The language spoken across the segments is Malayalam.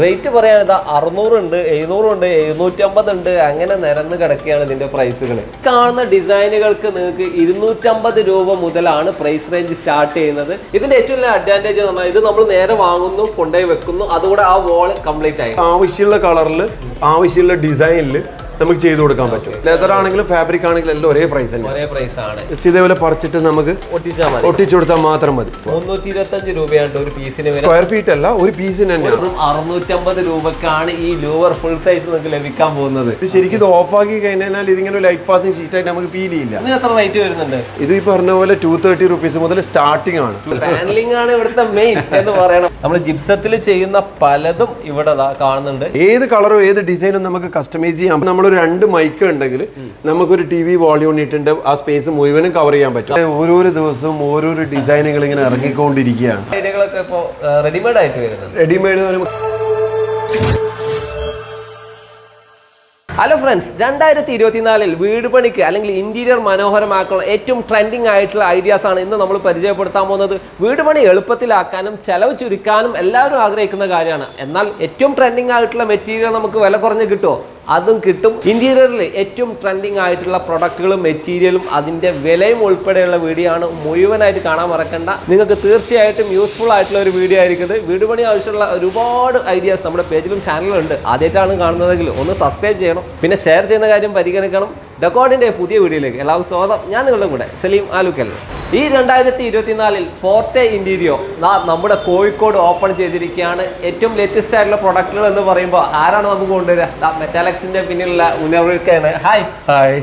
റേറ്റ് പറയാൻ ഇതാ അറുന്നൂറുണ്ട് എഴുന്നൂറുണ്ട് ഉണ്ട് അങ്ങനെ നിരന്ന് കിടക്കുകയാണ് ഇതിന്റെ പ്രൈസുകൾ കാണുന്ന ഡിസൈനുകൾക്ക് നിങ്ങൾക്ക് ഇരുന്നൂറ്റമ്പത് രൂപ മുതലാണ് പ്രൈസ് റേഞ്ച് സ്റ്റാർട്ട് ചെയ്യുന്നത്. ഇതിന്റെ ഏറ്റവും വലിയ അഡ്വാന്റേജ് എന്ന് പറഞ്ഞാൽ ഇത് നമ്മൾ നേരെ വാങ്ങുന്നു കൊണ്ടുപോയി വെക്കുന്നു അതുകൂടെ ആ വോൾ കംപ്ലീറ്റ് ആയി. ആവശ്യമുള്ള കളറിൽ ആവശ്യമുള്ള ഡിസൈനിൽ നമുക്ക് ചെയ്തു കൊടുക്കാൻ പറ്റും. ലെതർ ആണെങ്കിലും ഫാബ്രിക് ആണെങ്കിലും എല്ലാം ഒരേ പ്രൈസ് തന്നെ. ഒരേ പ്രൈസ് ആണ്. ജസ്റ്റ് ഇതേപോലെ പറിച്ചിട്ട് നമുക്ക് ഒട്ടിച്ചാൽ മതി. ഒട്ടിച്ചു കൊടുത്താൽ മാത്രം മതി. മുന്നൂറ്റി ഇരുപത്തഞ്ച് രൂപയാണ് ഒരു പീസിന് സ്ക്വയർ ഫീറ്റ് അല്ല ഒരു പീസിന് തന്നെ അറുന്നൂറ്റമ്പത് രൂപക്കാണ് ഈ ലോവർ ഫുൾ സൈസ് നമുക്ക് ലഭിക്കാൻ പോകുന്നത്. ഇത് ശരിക്കും ഇത് ഓഫ് ആക്കി കഴിഞ്ഞാൽ ഇതിങ്ങനെ ലൈറ്റ് പാസിംഗ് ഷീറ്റ് ആയിട്ട് നമുക്ക് ഫീൽ ചെയ്യില്ല. ഇതിന് എത്ര റേറ്റ് വരുന്നുണ്ട്? ഇത് ഈ പറഞ്ഞ പോലെ ടു തേർട്ടി റുപ്പീസ് മുതൽ സ്റ്റാർട്ടിംഗ് ആണ്. പാനലിംഗ് ആണ് ഇവിടുത്തെ മെയിൻ എന്ന് പറയണം. നമ്മൾ ജിപ്സത്തിൽ ചെയ്യുന്ന പലതും ഇവിടെ കാണുന്നുണ്ട്. ഏത് കളറും ഏത് ഡിസൈനും നമുക്ക് കസ്റ്റമൈസ് ചെയ്യാം. നമ്മളൊരു രണ്ട് മൈക്ക് ഉണ്ടെങ്കിൽ നമുക്കൊരു ടി വി വോളിയം ഇട്ടിട്ട് ആ സ്പേസ് മുഴുവനും കവർ ചെയ്യാൻ പറ്റും. ഓരോരോ ദിവസവും ഓരോരോ ഡിസൈനുകൾ ഇങ്ങനെ ഇറങ്ങിക്കൊണ്ടിരിക്കുകയാണ്. ഐഡിയകളൊക്കെ ഇപ്പോൾ റെഡിമെയ്ഡ് ആയിട്ട് റെഡിമെയ്ഡ് ഹലോ ഫ്രണ്ട്സ് രണ്ടായിരത്തി ഇരുപത്തിനാലിൽ വീട് പണിക്ക് അല്ലെങ്കിൽ ഇന്റീരിയർ മനോഹരമാക്കാനുള്ള ഏറ്റവും ട്രെൻഡിങ് ആയിട്ടുള്ള ഐഡിയാസ് ആണ് ഇന്ന് നമ്മൾ പരിചയപ്പെടുത്താൻ പോകുന്നത്. വീട് പണി എളുപ്പത്തിലാക്കാനും ചെലവ് ചുരുക്കാനും എല്ലാവരും ആഗ്രഹിക്കുന്ന കാര്യമാണ്. എന്നാൽ ഏറ്റവും ട്രെൻഡിങ് ആയിട്ടുള്ള മെറ്റീരിയൽ നമുക്ക് വില കുറഞ്ഞ് കിട്ടുമോ? അതും കിട്ടും. ഇന്റീരിയറിൽ ഏറ്റവും ട്രെൻഡിങ് ആയിട്ടുള്ള പ്രൊഡക്റ്റുകളും മെറ്റീരിയലും അതിന്റെ വിലയും ഉൾപ്പെടെയുള്ള വീഡിയോ ആണ് മുഴുവനായിട്ട് കാണാൻ മറക്കണ്ട. നിങ്ങൾക്ക് തീർച്ചയായിട്ടും യൂസ്ഫുൾ ആയിട്ടുള്ള ഒരു വീഡിയോ ആയിരിക്കും വീട് പണി ആവശ്യമുള്ള ഒരുപാട് ഐഡിയാസ് നമ്മുടെ പേജിലും ചാനലിലും ഉണ്ട്. ആദ്യമായിട്ടാണ് കാണുന്നതെങ്കിൽ ഒന്ന് സബ്സ്ക്രൈബ് ചെയ്യണം. പിന്നെ ഷെയർ ചെയ്യുന്ന കാര്യം പരിഗണിക്കണം. ഡെക്കോർഡിന്റെ പുതിയ വീഡിയോയിലേക്ക് എല്ലാവർക്കും സ്വാഗതം. ഞാൻ നിങ്ങളുടെ കൂടെ സലീം ആലുക്കൽ. ഈ രണ്ടായിരത്തി ഇരുപത്തിനാലിൽ ഫോർട്ടെ ഇന്റീരിയോ നമ്മുടെ കോഴിക്കോട് ഓപ്പൺ ചെയ്തിരിക്കുകയാണ്. ഏറ്റവും ലേറ്റസ്റ്റ് ആയിട്ടുള്ള പ്രൊഡക്റ്റുകൾ എന്ന് പറയുമ്പോൾ ആരാണ് നമുക്ക് കൊണ്ടുവരിക? മെറ്റാലക്സിന്റെ പിന്നിലുള്ള ഉനർവിൽക്കാണ് ഹായ് ഹായ്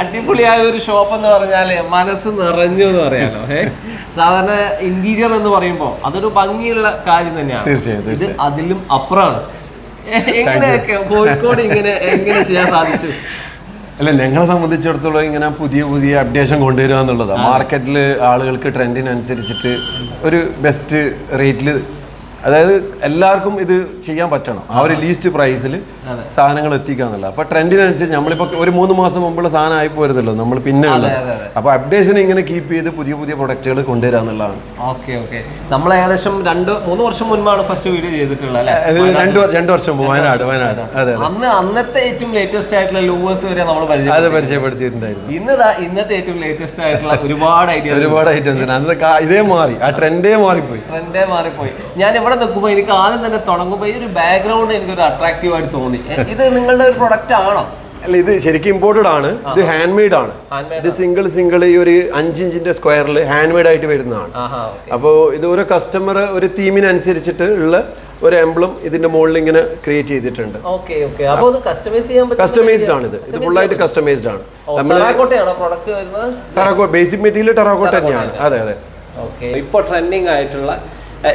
അടിപൊളിയായ ഒരു ഷോപ്പ് എന്ന് പറഞ്ഞാൽ മനസ്സ് നിറഞ്ഞു എന്ന് പറയാലോ. സാധാരണ ഇന്റീരിയർ എന്ന് പറയുമ്പോൾ അതൊരു ഭംഗിയുള്ള കാര്യം തന്നെയാണ്. തീർച്ചയായും, ഇത് അതിലും അപ്പുറമാണ് എങ്ങനെയൊക്കെ കോഴിക്കോട് ഇങ്ങനെ എങ്ങനെ ചെയ്യാൻ സാധിച്ചു? അല്ല ഞങ്ങളെ സംബന്ധിച്ചിടത്തോളം ഇങ്ങനെ പുതിയ പുതിയ അപ്ഡേഷൻ കൊണ്ടുവരിക എന്നുള്ളതാണ് മാർക്കറ്റിൽ ആളുകൾക്ക് ട്രെൻഡിനനുസരിച്ചിട്ട് ഒരു ബെസ്റ്റ് റേറ്റിൽ അതായത് എല്ലാവർക്കും ഇത് ചെയ്യാൻ പറ്റണം. ആ ഒരു ലീസ്റ്റ് പ്രൈസിൽ സാധനങ്ങൾ എത്തിക്കുക എന്നുള്ള അപ്പൊ ട്രെൻഡിനനുസരിച്ച് നമ്മളിപ്പോ ഒരു മൂന്ന് മാസം മുമ്പുള്ള സാധനം ആയി പോരുതല്ലോ നമ്മൾ പിന്നെ ഉള്ളത്. അപ്പൊ അപ്ഡേഷൻ ഇങ്ങനെ കീപ്പ് ചെയ്ത് പുതിയ പുതിയ പ്രൊഡക്റ്റുകൾ കൊണ്ടുവരാന്നുള്ളതാണ് ഓക്കെ ഓക്കെ. നമ്മൾ ഏകദേശം രണ്ട് മൂന്ന് വർഷം മുൻപാണ് ഫസ്റ്റ് വീഡിയോ ചെയ്തിട്ടുള്ളത് രണ്ട് രണ്ട് വർഷം മുമ്പ് വയനാട് വയനാട്. അതെ അന്ന് അന്നത്തെ ഏറ്റവും ലേറ്റസ്റ്റ് ആയിട്ടുള്ള ലൂവേഴ്സ് വരെ നമ്മൾ അത് പരിചയം പരിചയപ്പെടുത്തിയിട്ടുണ്ടായിരുന്നു. ഇന്നതാ ഇന്നത്തെ ഏറ്റവും ലേറ്റസ്റ്റ് ആയിട്ടുള്ള ഒരുപാട് ഐഡിയ ഒരുപാട് ഐറ്റംസ് അന്ന് അന്നത്തെ ഇതേ മാറി. ആ ട്രെൻഡേ മാറിപ്പോയി. ട്രെൻഡേ മാറിപ്പോയി. ഞാൻ ഇവിടെ നിൽക്കുമ്പോൾ എനിക്ക് ആദ്യം തന്നെ തുടങ്ങുമ്പോൾ ഈ ഒരു ബാക്ക്ഗ്രൗണ്ട് എനിക്കൊരു അട്രാക്റ്റീവ് ആയിട്ട് തോന്നി. ഇത് നിങ്ങളുടെ ഒരു പ്രൊഡക്റ്റ് ആണോ? അല്ല ഇത് ശരിക്കും ഇമ്പോർട്ടഡ് ആണ്. ഇത് ഹാൻഡ് മെയ്ഡ് ആണ് ഇത് സിംഗിൾ സിംഗിൾ ഈ ഒരു അഞ്ച് ഇഞ്ചിന്റെ സ്ക്വയറിൽ ഹാൻഡ് മെയ്ഡ് ആയിട്ട് വരുന്നതാണ്. അപ്പോൾ ഇത് ഓരോ കസ്റ്റമർ ഒരു തീമിനനുസരിച്ചിട്ട് ഉള്ള ഒരു എംബ്ലം ഇതിന്റെ മുകളിൽ ഇങ്ങനെ ക്രിയേറ്റ് ചെയ്തിട്ടുണ്ട്. കസ്റ്റമൈസ്ഡ് ആണ് ഇത് ഇത് ഫുള്ളായിട്ട് കസ്റ്റമൈസ്ഡ് ആണ്. ടെറാക്കോ ബേസിക് മെറ്റീരിയൽ ടെറാക്കോട്ട തന്നെയാണ്. അതെ അതെ. ഇപ്പൊ ഇപ്പോൾ ട്രെൻഡിങ് ആയിട്ടുള്ള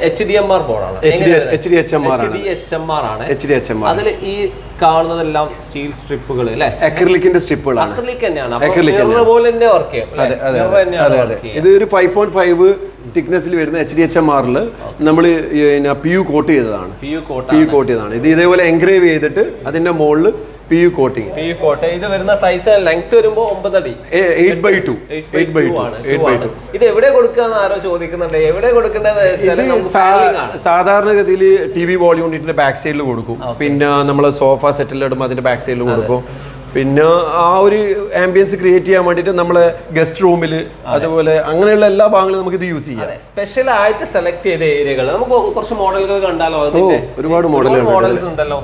എച്ച് ഡി എം ആർ ബോർഡാണ് H D H M R H ആണ്. ഡി എച്ച് എം ആർ ആണ്. H D H M R അതിൽ ഈ കാണുന്നതെല്ലാം സ്റ്റീൽ സ്ട്രിപ്പുകൾ അല്ലേ? അക്രിലിക്കിന്റെ സ്ട്രിപ്പുകളാണ്. അക്രിലിക് തന്നെയാണ്. പോലെ തന്നെ വർക്ക് ചെയ്യും ഇത് ഒരു ഫൈവ് പോയിന്റ് ഫൈവ് തിക്നെസ്സിൽ വരുന്ന എച്ച് ഡി എച്ച് എം ആറിൽ നമ്മൾ പി യു കോട്ട് ചെയ്തതാണ്. പി യു കോട്ട് ചെയ്തതാണ്. ഇത് ഇതേപോലെ എൻഗ്രേവ് ചെയ്തിട്ട് അതിന്റെ മുകളിൽ P U coating P U coat ഇത് വരുന്ന സൈസ് ലെങ്ത് വരുമ്പോൾ അടി eight by two eight by two eight by. Two ഇത് എവിടെ കൊടുക്കാന്ന് ആരോ ചോദിക്കുന്നുണ്ട്. എവിടെ കൊടുക്കേണ്ടത്. സാധാരണഗതിയിൽ ടി വി വോളിയം യൂണിറ്റിന്റെ ബാക്ക് സൈഡിൽ കൊടുക്കും. പിന്നെ നമ്മൾ സോഫ സെറ്റിൽ ഇടുമ്പോൾ അതിന്റെ ബാക്ക് സൈഡിൽ കൊടുക്കും. പിന്നെ ആ ഒരു ആംബിയൻസ് ക്രിയേറ്റ് ചെയ്യാൻ വേണ്ടിയിട്ട് നമ്മളെ ഗസ്റ്റ് റൂമിൽ അതുപോലെ അങ്ങനെയുള്ള എല്ലാ ഭാഗങ്ങളും നമുക്ക് ഇത് യൂസ് ചെയ്യാം. സ്പെഷ്യൽ ആയിട്ട് സെലക്ട് ചെയ്ത ഏരിയകൾ നമുക്ക് കുറച്ച് മോഡലുകൾ കണ്ടാലോ ഒരുപാട് മോഡലുകൾ മോഡൽസ് ഉണ്ടല്ലോ.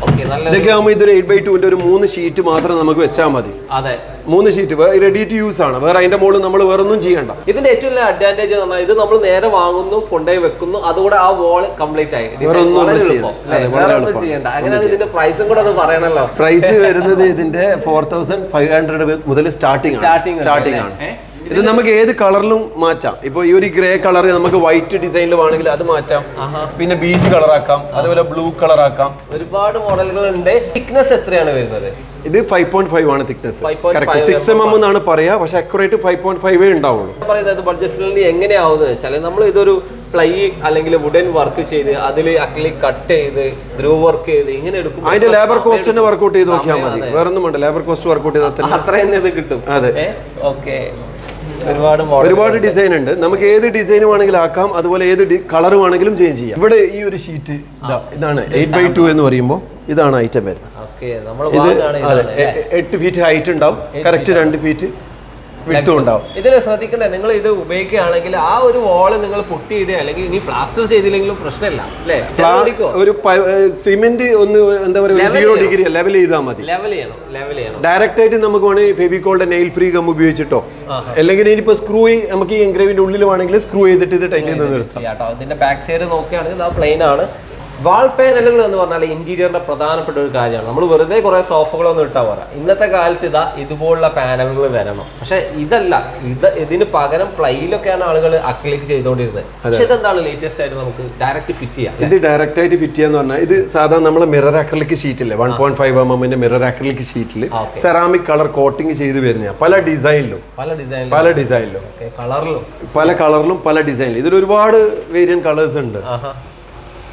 ഇതൊക്കെ ആകുമ്പോൾ ഇതൊരു എയ്റ്റ് ബൈ ടുവിന്റെ ഒരു മൂന്ന് ഷീറ്റ് മാത്രം നമുക്ക് വെച്ചാൽ മതി. അതെ. മൂന്ന് ഷീറ്റ് റെഡി ടു യൂസ് ആണ്. വേറെ അതിന്റെ മുകളിൽ നമ്മൾ വേറെ ഒന്നും ചെയ്യണ്ട. ഇതിന്റെ ഏറ്റവും വലിയ അഡ്വാന്റേജ് എന്ന് പറഞ്ഞാൽ ഇത് നമ്മൾ നേരെ വാങ്ങുന്നു കൊണ്ടുപോയി വെക്കുന്നു അതുകൂടെ ആ വോൾ കംപ്ലീറ്റ് ആയി. വേറെ ഒന്നും ചെയ്യണ്ട. അങ്ങനെയാണ് ഇതിന്റെ പ്രൈസും കൂടെ അത് പറയണല്ലോ. പ്രൈസ് വരുന്നത് ഇതിന്റെ ഫോർ തൗസൻഡ് ഫൈവ് ഹൺഡ്രഡ് മുതൽ സ്റ്റാർട്ടിംഗ് സ്റ്റാർട്ടിംഗ് ആണ് ഇത് നമുക്ക് ഏത് കളറിലും മാറ്റാം. ഇപ്പൊ ഈ ഒരു ഗ്രേ കളർ നമുക്ക് വൈറ്റ് ഡിസൈനിൽ വേണമെങ്കിൽ അത് മാറ്റാം. പിന്നെ ബീച്ച് കളർ ആക്കാം. അതുപോലെ ബ്ലൂ കളർ ആക്കാം. ഒരുപാട് മോഡലുകൾ ഉണ്ട് തിക്നെസ് എത്രയാണ് വരുന്നത്? ഇത് ഫൈവ് പോയിന്റ് ഫൈവ് ആണ് thickness 5.5 correct six M M എന്നാണ് പറയാ. പക്ഷെ അക്യുറേറ്റ് ഫൈവ് പോയിന്റ് ഫൈവേ ഉണ്ടാവുള്ളൂ. പറയുന്നത് ബഡ്ജറ്റ് ഫ്രണ്ട്ലി എങ്ങനെയാവുന്നത് വെച്ചാൽ നമ്മൾ ഇതൊരു പ്ലൈ അല്ലെങ്കിൽ വുഡൻ വർക്ക് ചെയ്ത് അതിൽ അക്ലി കട്ട് ചെയ്ത് ഗ്രൂ വർക്ക് ചെയ്ത് ഇങ്ങനെ എടുക്കും അതിന്റെ ലേബർ കോസ്റ്റിന് വർക്ക്ഔട്ട് ചെയ്ത് നോക്കിയാൽ മതി. വേറെ ഒന്നും വേണ്ട. ലേബർ കോസ്റ്റ് വർക്ക്ഔട്ട് ചെയ്താൽ തന്നെ. അത്ര തന്നെ ഇത് കിട്ടും. അതെ. ഓക്കെ. ഒരുപാട് ഒരുപാട് ഡിസൈൻ ഉണ്ട്. നമുക്ക് ഏത് ഡിസൈൻ വേണമെങ്കിലും ആക്കാം. അതുപോലെ ഏത് കളർ വേണമെങ്കിലും ചേഞ്ച് ചെയ്യാം. ഇവിടെ ഈ ഒരു ഷീറ്റ് ഇതാണ് എയ്റ്റ് ബൈ ടു എന്ന് പറയുമ്പോൾ ഇതാണ് ഐറ്റം വരുന്നത് ഇത് എട്ട് ഫീറ്റ് ഹൈറ്റ് ഉണ്ടാവും. കറക്റ്റ് രണ്ട് ഫീറ്റ് വിട്ടും ഉണ്ടാവും ഇതിൽ ശ്രദ്ധിക്കണ്ടേ നിങ്ങൾ ഇത് ഉപയോഗിക്കുകയാണെങ്കിൽ ആ ഒരു വാൾ നിങ്ങൾ പൊട്ടിയിടുക അല്ലെങ്കിൽ ഇനി പ്ലാസ്റ്റർ ചെയ്തില്ലെങ്കിലും പ്രശ്നമില്ല അല്ലേ? ഒരു സിമെന്റ് ഒന്ന് എന്താ പറയുക സീറോ ഡിഗ്രി ലെവൽ ചെയ്താൽ മതി. ലെവൽ ചെയ്യണം ലെവൽ ചെയ്യണം. ഡയറക്റ്റ് ആയിട്ട് നമുക്ക് വേണമെങ്കിൽ ഫെവിക്കോളിന്റെ നെയിൽ ഫ്രീ ഗം ഉപയോഗിച്ചിട്ടോ? അല്ലെങ്കിൽ ഇനിയിപ്പോ സ്ക്രൂ നമുക്ക് ഈ എൻഗ്രേവിന്റെ ഉള്ളിൽ വേണമെങ്കിൽ സ്ക്രൂ ചെയ്തിട്ട് ഇത് ടൈറ്റ് ചെയ്ത് നിർത്താം. ഇതിന്റെ ബാക്ക് സൈഡ് നോക്കുകയാണെങ്കിൽ പ്ലെയിൻ ആണ്. വാൾ പാനലുകൾ എന്ന് പറഞ്ഞാൽ ഇന്റീരിയറിന്റെ പ്രധാനപ്പെട്ട ഒരു കാര്യമാണ്. നമ്മൾ വെറുതെ കുറെ സോഫകളൊന്നും ഇട്ടാ പോരാ. ഇന്നത്തെ കാലത്ത് ഇതാ ഇതുപോലുള്ള പാനലുകൾ വരണം. പക്ഷെ ഇതല്ല. ഇത് ഇതിന് പകരം പ്ലൈയിലൊക്കെയാണ് ആളുകൾ അക്ലിക്ക് ചെയ്തുകൊണ്ടിരുന്നത്. പക്ഷെ ഇതെന്താണ് ലേറ്റസ്റ്റ് ആയിട്ട് നമുക്ക് ഡയറക്റ്റ് ഫിറ്റ് ചെയ്യാം ഇത് ഡയറക്റ്റ് ആയിട്ട് ഫിറ്റ് ചെയ്യാന്ന് പറഞ്ഞാൽ ഇത് സാധാരണ നമ്മൾ മിറർ അക്രലിക് ഷീറ്റില്ലേ വൺ പോയിന്റ് ഫൈവ് എം എമ്മിന്റെ മിറർ അക്രലിക്ക് ഷീറ്റിൽ സെറാമിക് കളർ കോട്ടിംഗ് ചെയ്ത് വരുന്ന പല ഡിസൈനിലും പല ഡിസൈനിലും പല ഡിസൈനിലും കളറിലും പല കളറിലും പല ഡിസൈനിലും ഇതിൽ ഒരുപാട് വേരിയൻ കളേഴ്സ് ഉണ്ട്.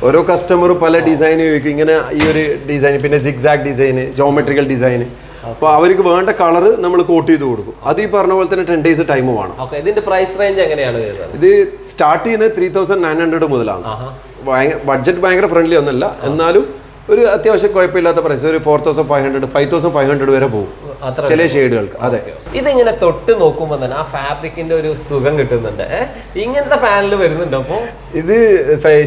ഓരോ കസ്റ്റമർ പല ഡിസൈൻ ചോദിക്കും. ഇങ്ങനെ ഈ ഒരു ഡിസൈൻ പിന്നെ സിക്സാക് ഡിസൈൻ ജോമെട്രിക്കൽ ഡിസൈൻ അപ്പോൾ അവർക്ക് വേണ്ട കളർ നമ്മൾ കോട്ട് ചെയ്ത് കൊടുക്കും. അത് ഈ പറഞ്ഞ പോലെ തന്നെ ടെൻ ഡേയ്സ് ടൈം വേണം. ഇതിന്റെ പ്രൈസ് റേഞ്ച് എങ്ങനെയാണ് ഇത് സ്റ്റാർട്ട് ചെയ്യുന്നത് ത്രീ തൗസൻഡ് നയൻ ഹൺഡ്രഡ് മുതലാണ്. ബഡ്ജറ്റ് ഭയങ്കര ഫ്രണ്ട്ലി ഒന്നല്ല. എന്നാലും ഒരു അത്യാവശ്യം കുഴപ്പമില്ലാത്ത പ്രൈസ് ഒരു four thousand five hundred five thousand five hundred വരെ പോകും. ചില ഷെയ്ഡുകൾക്ക് അതെ. ഇതിങ്ങനെ തൊട്ട് നോക്കുമ്പോൾ തന്നെ ആ ഫാബ്രിക്കിന്റെ ഒരു സുഖം കിട്ടുന്നുണ്ട്. ഇങ്ങനത്തെ പാനൽ വരുന്നുണ്ടോ അപ്പൊ? ഇത്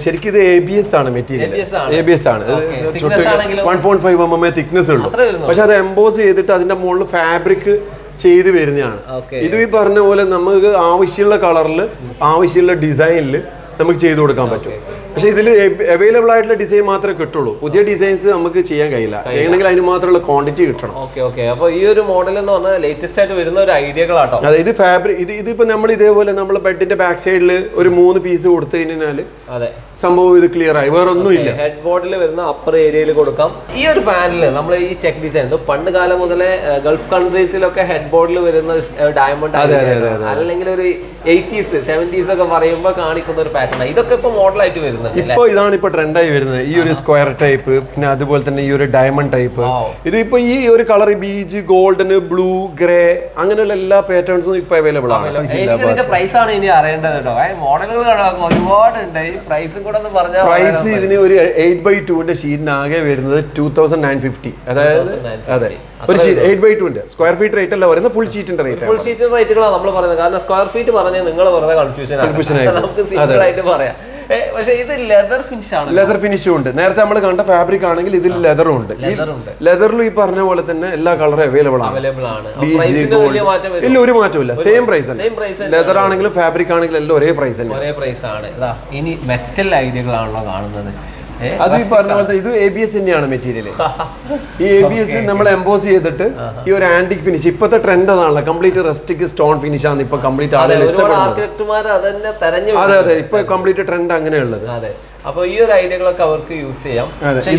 ശരിക്കും ഇത് എ ബി എസ് ആണ് മെറ്റീരിയൽ ആണ്. എ ബി എസ് ആണ്. Okay. Thickness one point five M M thickness ഉള്ളൂ. പക്ഷെ അത് എംബോസ് ചെയ്തിട്ട് അതിന്റെ മുകളിൽ ഫാബ്രിക് ചെയ്ത് വരുന്നതാണ്. ഇത് ഈ പറഞ്ഞ പോലെ നമുക്ക് ആവശ്യമുള്ള കളറിൽ ആവശ്യമുള്ള ഡിസൈനിൽ നമുക്ക് ചെയ്തു കൊടുക്കാൻ പറ്റും. പക്ഷെ ഇതിൽ അവൈലബിൾ ആയിട്ടുള്ള ഡിസൈൻ മാത്രമേ കിട്ടുള്ളൂ. പുതിയ ഡിസൈൻസ് നമുക്ക് ചെയ്യാൻ കഴിയില്ല. ചെയ്യണമെങ്കിൽ അതിന് മാത്രമുള്ള ക്വാണ്ടിറ്റി കിട്ടണം. ഓക്കെ ഓക്കെ അപ്പൊ ഈ ഒരു മോഡൽ എന്ന് പറഞ്ഞാൽ ലേറ്റസ്റ്റ് ആയിട്ട് വരുന്ന ഒരു ഐഡിയകളാട്ടോ അതെ ഇത് ഫാബ്രിക് ഇത് ഇതിപ്പോ നമ്മൾ ഇതേപോലെ നമ്മൾ ബെഡിന്റെ ബാക്ക് സൈഡിൽ ഒരു മൂന്ന് പീസ് കൊടുത്തു കഴിഞ്ഞാൽ അതെ. സംഭവം ഇത് ക്ലിയർ ആയി. വേറെ ഒന്നും ഇല്ല. ഹെഡ് ബോർഡിൽ വരുന്ന അപ്പർ ഏരിയയിൽ കൊടുക്കാം. ഈ ഒരു പാനൽ നമ്മൾ ഈ ചെക്ക് ഡിസൈൻ പണ്ട് കാലം മുതലേ ഗൾഫ് കൺട്രീസിലൊക്കെ ഹെഡ് ബോർഡിൽ വരുന്ന ഡയമണ്ട് അല്ലെങ്കിൽ ഒരു എയ്റ്റീസ് സെവന്റീസ് ഒക്കെ പറയുമ്പോൾ കാണിക്കുന്ന ഒരു പാറ്റേൺ ഇതൊക്കെ ഇപ്പൊ മോഡലായിട്ട് വരുന്നുണ്ട് ഇപ്പൊ ഇതാണ് ഇപ്പൊ ട്രെൻഡായി വരുന്നത്. ഈ ഒരു സ്ക്വയർ ടൈപ്പ് പിന്നെ അതുപോലെ തന്നെ ഈ ഒരു ഡയമണ്ട് ടൈപ്പ്. ഇത് ഇപ്പൊ ഈ ഒരു colour beige golden blue grey അങ്ങനെയുള്ള എല്ലാ പാറ്റേൺസും ഇപ്പൊ അവൈലബിൾ ആണ്. പ്രൈസ് ആണ് ഇനി അറിയേണ്ടത് കേട്ടോ. മോഡലുകൾ ഒരുപാടുണ്ട്. ഈ പ്രൈസും കൂടെ ഒന്ന് പറഞ്ഞാൽ പ്രൈസ് ഇതിന് ഒരു എയ്റ്റ് ബൈ ടുവിന്റെ ഷീറ്റിന് ആകെ വരുന്നത് ടൂ തൗസൻഡ് നയൻ ഫിഫ്റ്റി അതായത് അതെ. ഒരു ഷീറ്റ് എയ്റ്റ് ബൈ ടുവിന്റെ സ്ക്വയർ ഫീറ്റ് റേറ്റ് അല്ല പറയുന്നത് ഫുൾ ഷീറ്റിന്റെ റേറ്റ് ഫുൾ ഷീറ്റ് റേറ്റുകളാണ് നമ്മൾ പറയുന്നത്. കാരണം സ്ക്വയർ ഫീറ്റ് പറഞ്ഞാൽ നിങ്ങൾ പറഞ്ഞ കൺഫ്യൂഷൻ നമുക്ക് സിമ്പിൾ ആയിട്ട് പറയാം. പക്ഷെ ഇത് ലെതർ ഫിനിഷ് ആണ് ലെതർ ഫിനിഷും ഉണ്ട്. നേരത്തെ നമ്മൾ കണ്ട ഫാബ്രിക് ആണെങ്കിൽ ഇതിൽ ലെതറും ഉണ്ട്. ലെതറിലും ഈ പറഞ്ഞ പോലെ തന്നെ എല്ലാ കളറും അവൈലബിൾ ആണ്. അവൈലബിൾ ആണ്. ഇല്ല ഒരു മാറ്റമില്ല സെയിം പ്രൈസ് ആണ് ലെതർ ആണെങ്കിലും ഫാബ്രിക് ആണെങ്കിലും എല്ലാം ഒരേ പ്രൈസ് ഒരേ പ്രൈസ് ആണ്. ഇനി മെറ്റൽ ഐഡിയകളാണല്ലോ കാണുന്നത്. അത് ഈ പറഞ്ഞ പോലത്തെ ഇത് എ ബി എസ് തന്നെയാണ് മെറ്റീരിയൽ ഈ എ ബി എസ് നമ്മൾ എംബോസ് ചെയ്തിട്ട് ഈ ഒരു ആന്റിക് ഫിനിഷ് ഇപ്പോഴത്തെ ട്രെൻഡ് അതാണല്ലോ. കംപ്ലീറ്റ് റെസ്റ്റിക് സ്റ്റോൺ ഫിനിഷ് ആണ് ഇപ്പൊ കംപ്ലീറ്റ് ആളുകൾ ഇഷ്ടപ്പെടുന്നത്. അതെ അതെ. ഇപ്പൊ കംപ്ലീറ്റ് ട്രെൻഡ് അങ്ങനെയുള്ളത് അതെ. അപ്പൊ ഈ ഒരു ഐഡിയകളൊക്കെ അവർക്ക് യൂസ് ചെയ്യാം.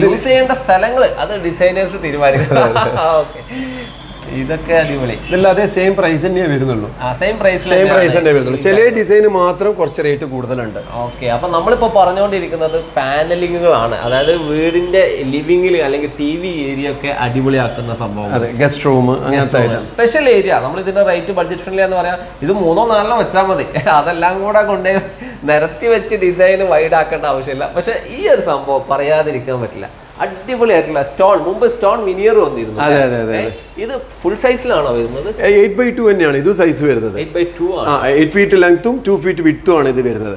യൂസ് ചെയ്യേണ്ട സ്ഥലങ്ങൾ അത് ഡിസൈനേഴ്സ് തീരുമാനിക്കുന്നത് ഇതൊക്കെ അടിപൊളി. ഇതെല്ലാം അതേ സെയിം പ്രൈസ് തന്നെ വരുന്നുള്ളൂ. സെയിം പ്രൈസ് സെയിം പ്രൈസ് തന്നെ വരുന്നുള്ളൂ. ചില ഡിസൈന് മാത്രം കുറച്ച് റേറ്റ് കൂടുതലുണ്ട്. ഓക്കെ അപ്പൊ നമ്മളിപ്പോ പറഞ്ഞുകൊണ്ടിരിക്കുന്നത് പാനലിങ്ങുകളാണ്. അതായത് വീടിന്റെ ലിവിംഗിൽ അല്ലെങ്കിൽ ടി വി ഏരിയ ഒക്കെ അടിപൊളിയാക്കുന്ന സംഭവം അതെ ഗസ്റ്റ് റൂം അങ്ങനത്തെ സ്പെഷ്യൽ ഏരിയ നമ്മൾ ഇതിന്റെ റേറ്റ് ബഡ്ജറ്റ് ഫ്രണ്ട്ലി എന്ന് പറയാം. ഇത് മൂന്നോ നാലിനോ വെച്ചാൽ മതി. അതെല്ലാം കൂടെ കൊണ്ടേ നിരത്തി വെച്ച് ഡിസൈൻ വൈഡ് ആക്കേണ്ട ആവശ്യമില്ല. പക്ഷെ ഈ ഒരു സംഭവം പറയാതിരിക്കാൻ പറ്റില്ല. അടിപൊളിയായിട്ടുള്ള സ്റ്റോൺ മുമ്പ് സ്റ്റോൺ വിനിയർ വന്നിരുന്നു. അതെ, അതെ, അതെ, ഇത് ഫുൾ സൈസിലാണോ വരുന്നത്? എയ്റ്റ് ബൈ ടു തന്നെയാണ് ഇത് സൈസ് വരുന്നത്. എയ്റ്റ് ഫീറ്റ് ലെങ്ത്തും ടു ഫീറ്റ് വിത്തും ആണ് ഇത് വരുന്നത്.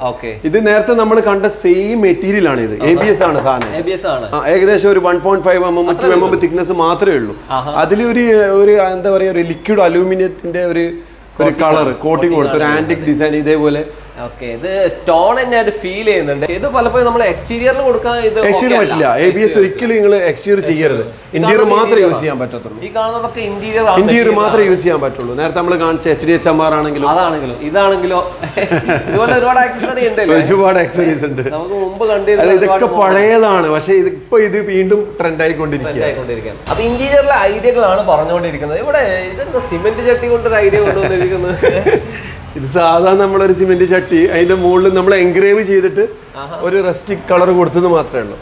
ഇത് നേരത്തെ നമ്മൾ കണ്ട സെയിം മെറ്റീരിയൽ ആണ് ഇത്. എ ബി എസ് ആണ് സാധനം. ഏകദേശം ഒരു one point five M M two M M thickness മാത്രമേ ഉള്ളൂ. അതിൽ ഒരു ഒരു എന്താ പറയുക ഒരു ലിക്വിഡ് അലൂമിനിയത്തിന്റെ ഒരു ഒരു കളർ കോട്ടിങ് കൊടുത്ത് ഒരു ആന്റിക് ഡിസൈൻ ഇതേപോലെ ഓക്കെ ഇത് സ്റ്റോൺ തന്നെ ആയിട്ട് ഫീൽ ചെയ്യുന്നുണ്ട്. ഇത് പലപ്പോഴും നമ്മൾ എക്സ്റ്റീരിയറിൽ കൊടുക്കാൻ ഇത് എക്സ്റ്റീരിയർ പറ്റില്ല. എ ബി എസ് ഒരിക്കലും നിങ്ങൾ എക്സ്റ്റീരിയർ ചെയ്യരുത്. ഇന്റീരിയർ മാത്രമേ യൂസ് ചെയ്യാൻ പറ്റത്തുള്ളൂ. ഈ കാണുന്നതൊക്കെ ഇന്റീരിയർ ഇന്റീരിയർ മാത്രമേ യൂസ് ചെയ്യാൻ പറ്റുള്ളൂ. നേരത്തെ നമ്മൾ കാണിച്ച H D H M R ആണെങ്കിലും. അതാണെങ്കിലും. ഇതാണെങ്കിലോ ഇതുപോലെ ഒരുപാട് ആക്സസറി ഉണ്ടല്ലേ ഒരുപാട് ആക്സസറീസ് ഉണ്ട്. നമുക്ക് മുമ്പ് കണ്ടിരുന്നത് കണ്ടിരുന്ന ഇതൊക്കെ പഴയതാണ്. പക്ഷെ ഇപ്പൊ ഇത് വീണ്ടും ട്രെൻഡ് ആയിക്കൊണ്ടിരിക്കുന്നത് ആയിക്കൊണ്ടിരിക്കുകയാണ്. അപ്പൊ ഇന്റീരിയറിലെ ഐഡിയകളാണ് പറഞ്ഞുകൊണ്ടിരിക്കുന്നത്. ഇവിടെ ഇതെന്താ സിമെന്റ് ചട്ടി കൊണ്ടൊരു ഐഡിയ കൊണ്ടുവന്നിരിക്കുന്നത്? ഇത് സാധാരണ നമ്മളൊരു സിമെന്റ് ചട്ടി അതിന്റെ മുകളിൽ നമ്മൾ എൻഗ്രേവ് ചെയ്തിട്ട് ഒരു റെസ്റ്റിക് കളർ കൊടുത്തത് മാത്രമേ ഉള്ളൂ.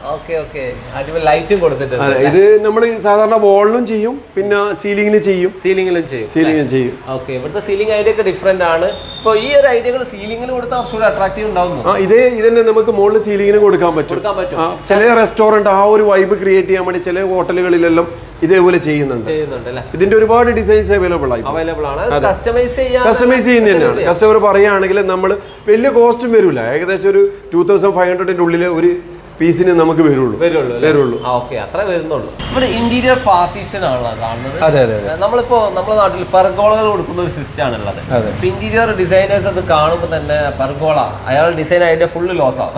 ലൈറ്റും കൊടുത്തിട്ടുണ്ട് ഇത് നമ്മൾ സാധാരണ വോളിലും ചെയ്യും പിന്നെ സീലിംഗിലും ചെയ്യും. സീലിംഗിലും ചെയ്യും സീലിംഗും ചെയ്യും. ഓക്കെ ഇവിടുത്തെ സീലിംഗ് ഐഡിയ ഒക്കെ ഡിഫറെന്റ് ആണ്. ഇപ്പൊ ഈ ഒരു ഐഡിയകൾ സീലിംഗിൽ കൊടുത്താൽ കുറച്ചുകൂടി അട്രാക്റ്റീവ് ഉണ്ടാവും ആ ഇതേ ഇതന്നെ നമുക്ക് മുകളിൽ സീലിംഗിന് കൊടുക്കാൻ പറ്റും. ചില റെസ്റ്റോറന്റ് ആ ഒരു വൈബ് ക്രിയേറ്റ് ചെയ്യാൻ വേണ്ടി ചില ഹോട്ടലുകളിലെല്ലാം ഇതേപോലെ ചെയ്യുന്നുണ്ട്. ഇതിന്റെ ഒരുപാട് ഡിസൈൻസ് അവൈലബിൾ ആയി. അവൈലബിൾ ആണ്. കസ്റ്റമൈസ് കസ്റ്റമൈസ് കസ്റ്റമർ പറയുകയാണെങ്കിൽ നമ്മൾ വലിയ കോസ്റ്റും വരില്ല ഏകദേശം ഒരു ടൂ തൗസൻഡ് ഫൈവ് ഹൺഡ്രഡിന്റെ ഉള്ളിൽ ഒരു പീസിന് നമുക്ക് വരുള്ളൂ. വരുള്ളൂ ഓക്കെ അത്ര വരുന്നുള്ളൂ. ഇവിടെ ഇന്റീരിയർ പാർട്ടീഷൻ ആണല്ലോ കാണുന്നത്. അതെ അതെ നമ്മളിപ്പോ നമ്മുടെ നാട്ടിൽ പെർഗോളകൾ കൊടുക്കുന്ന ഒരു സിസ്റ്റം ആണുള്ളത്. അതെ. ഇന്റീരിയർ ഡിസൈനേഴ്സ് അത് കാണുമ്പോൾ തന്നെ പെർഗോള അയാൾ ഡിസൈൻ ഐഡിയ ഫുള്ള് ലോസ് ആവും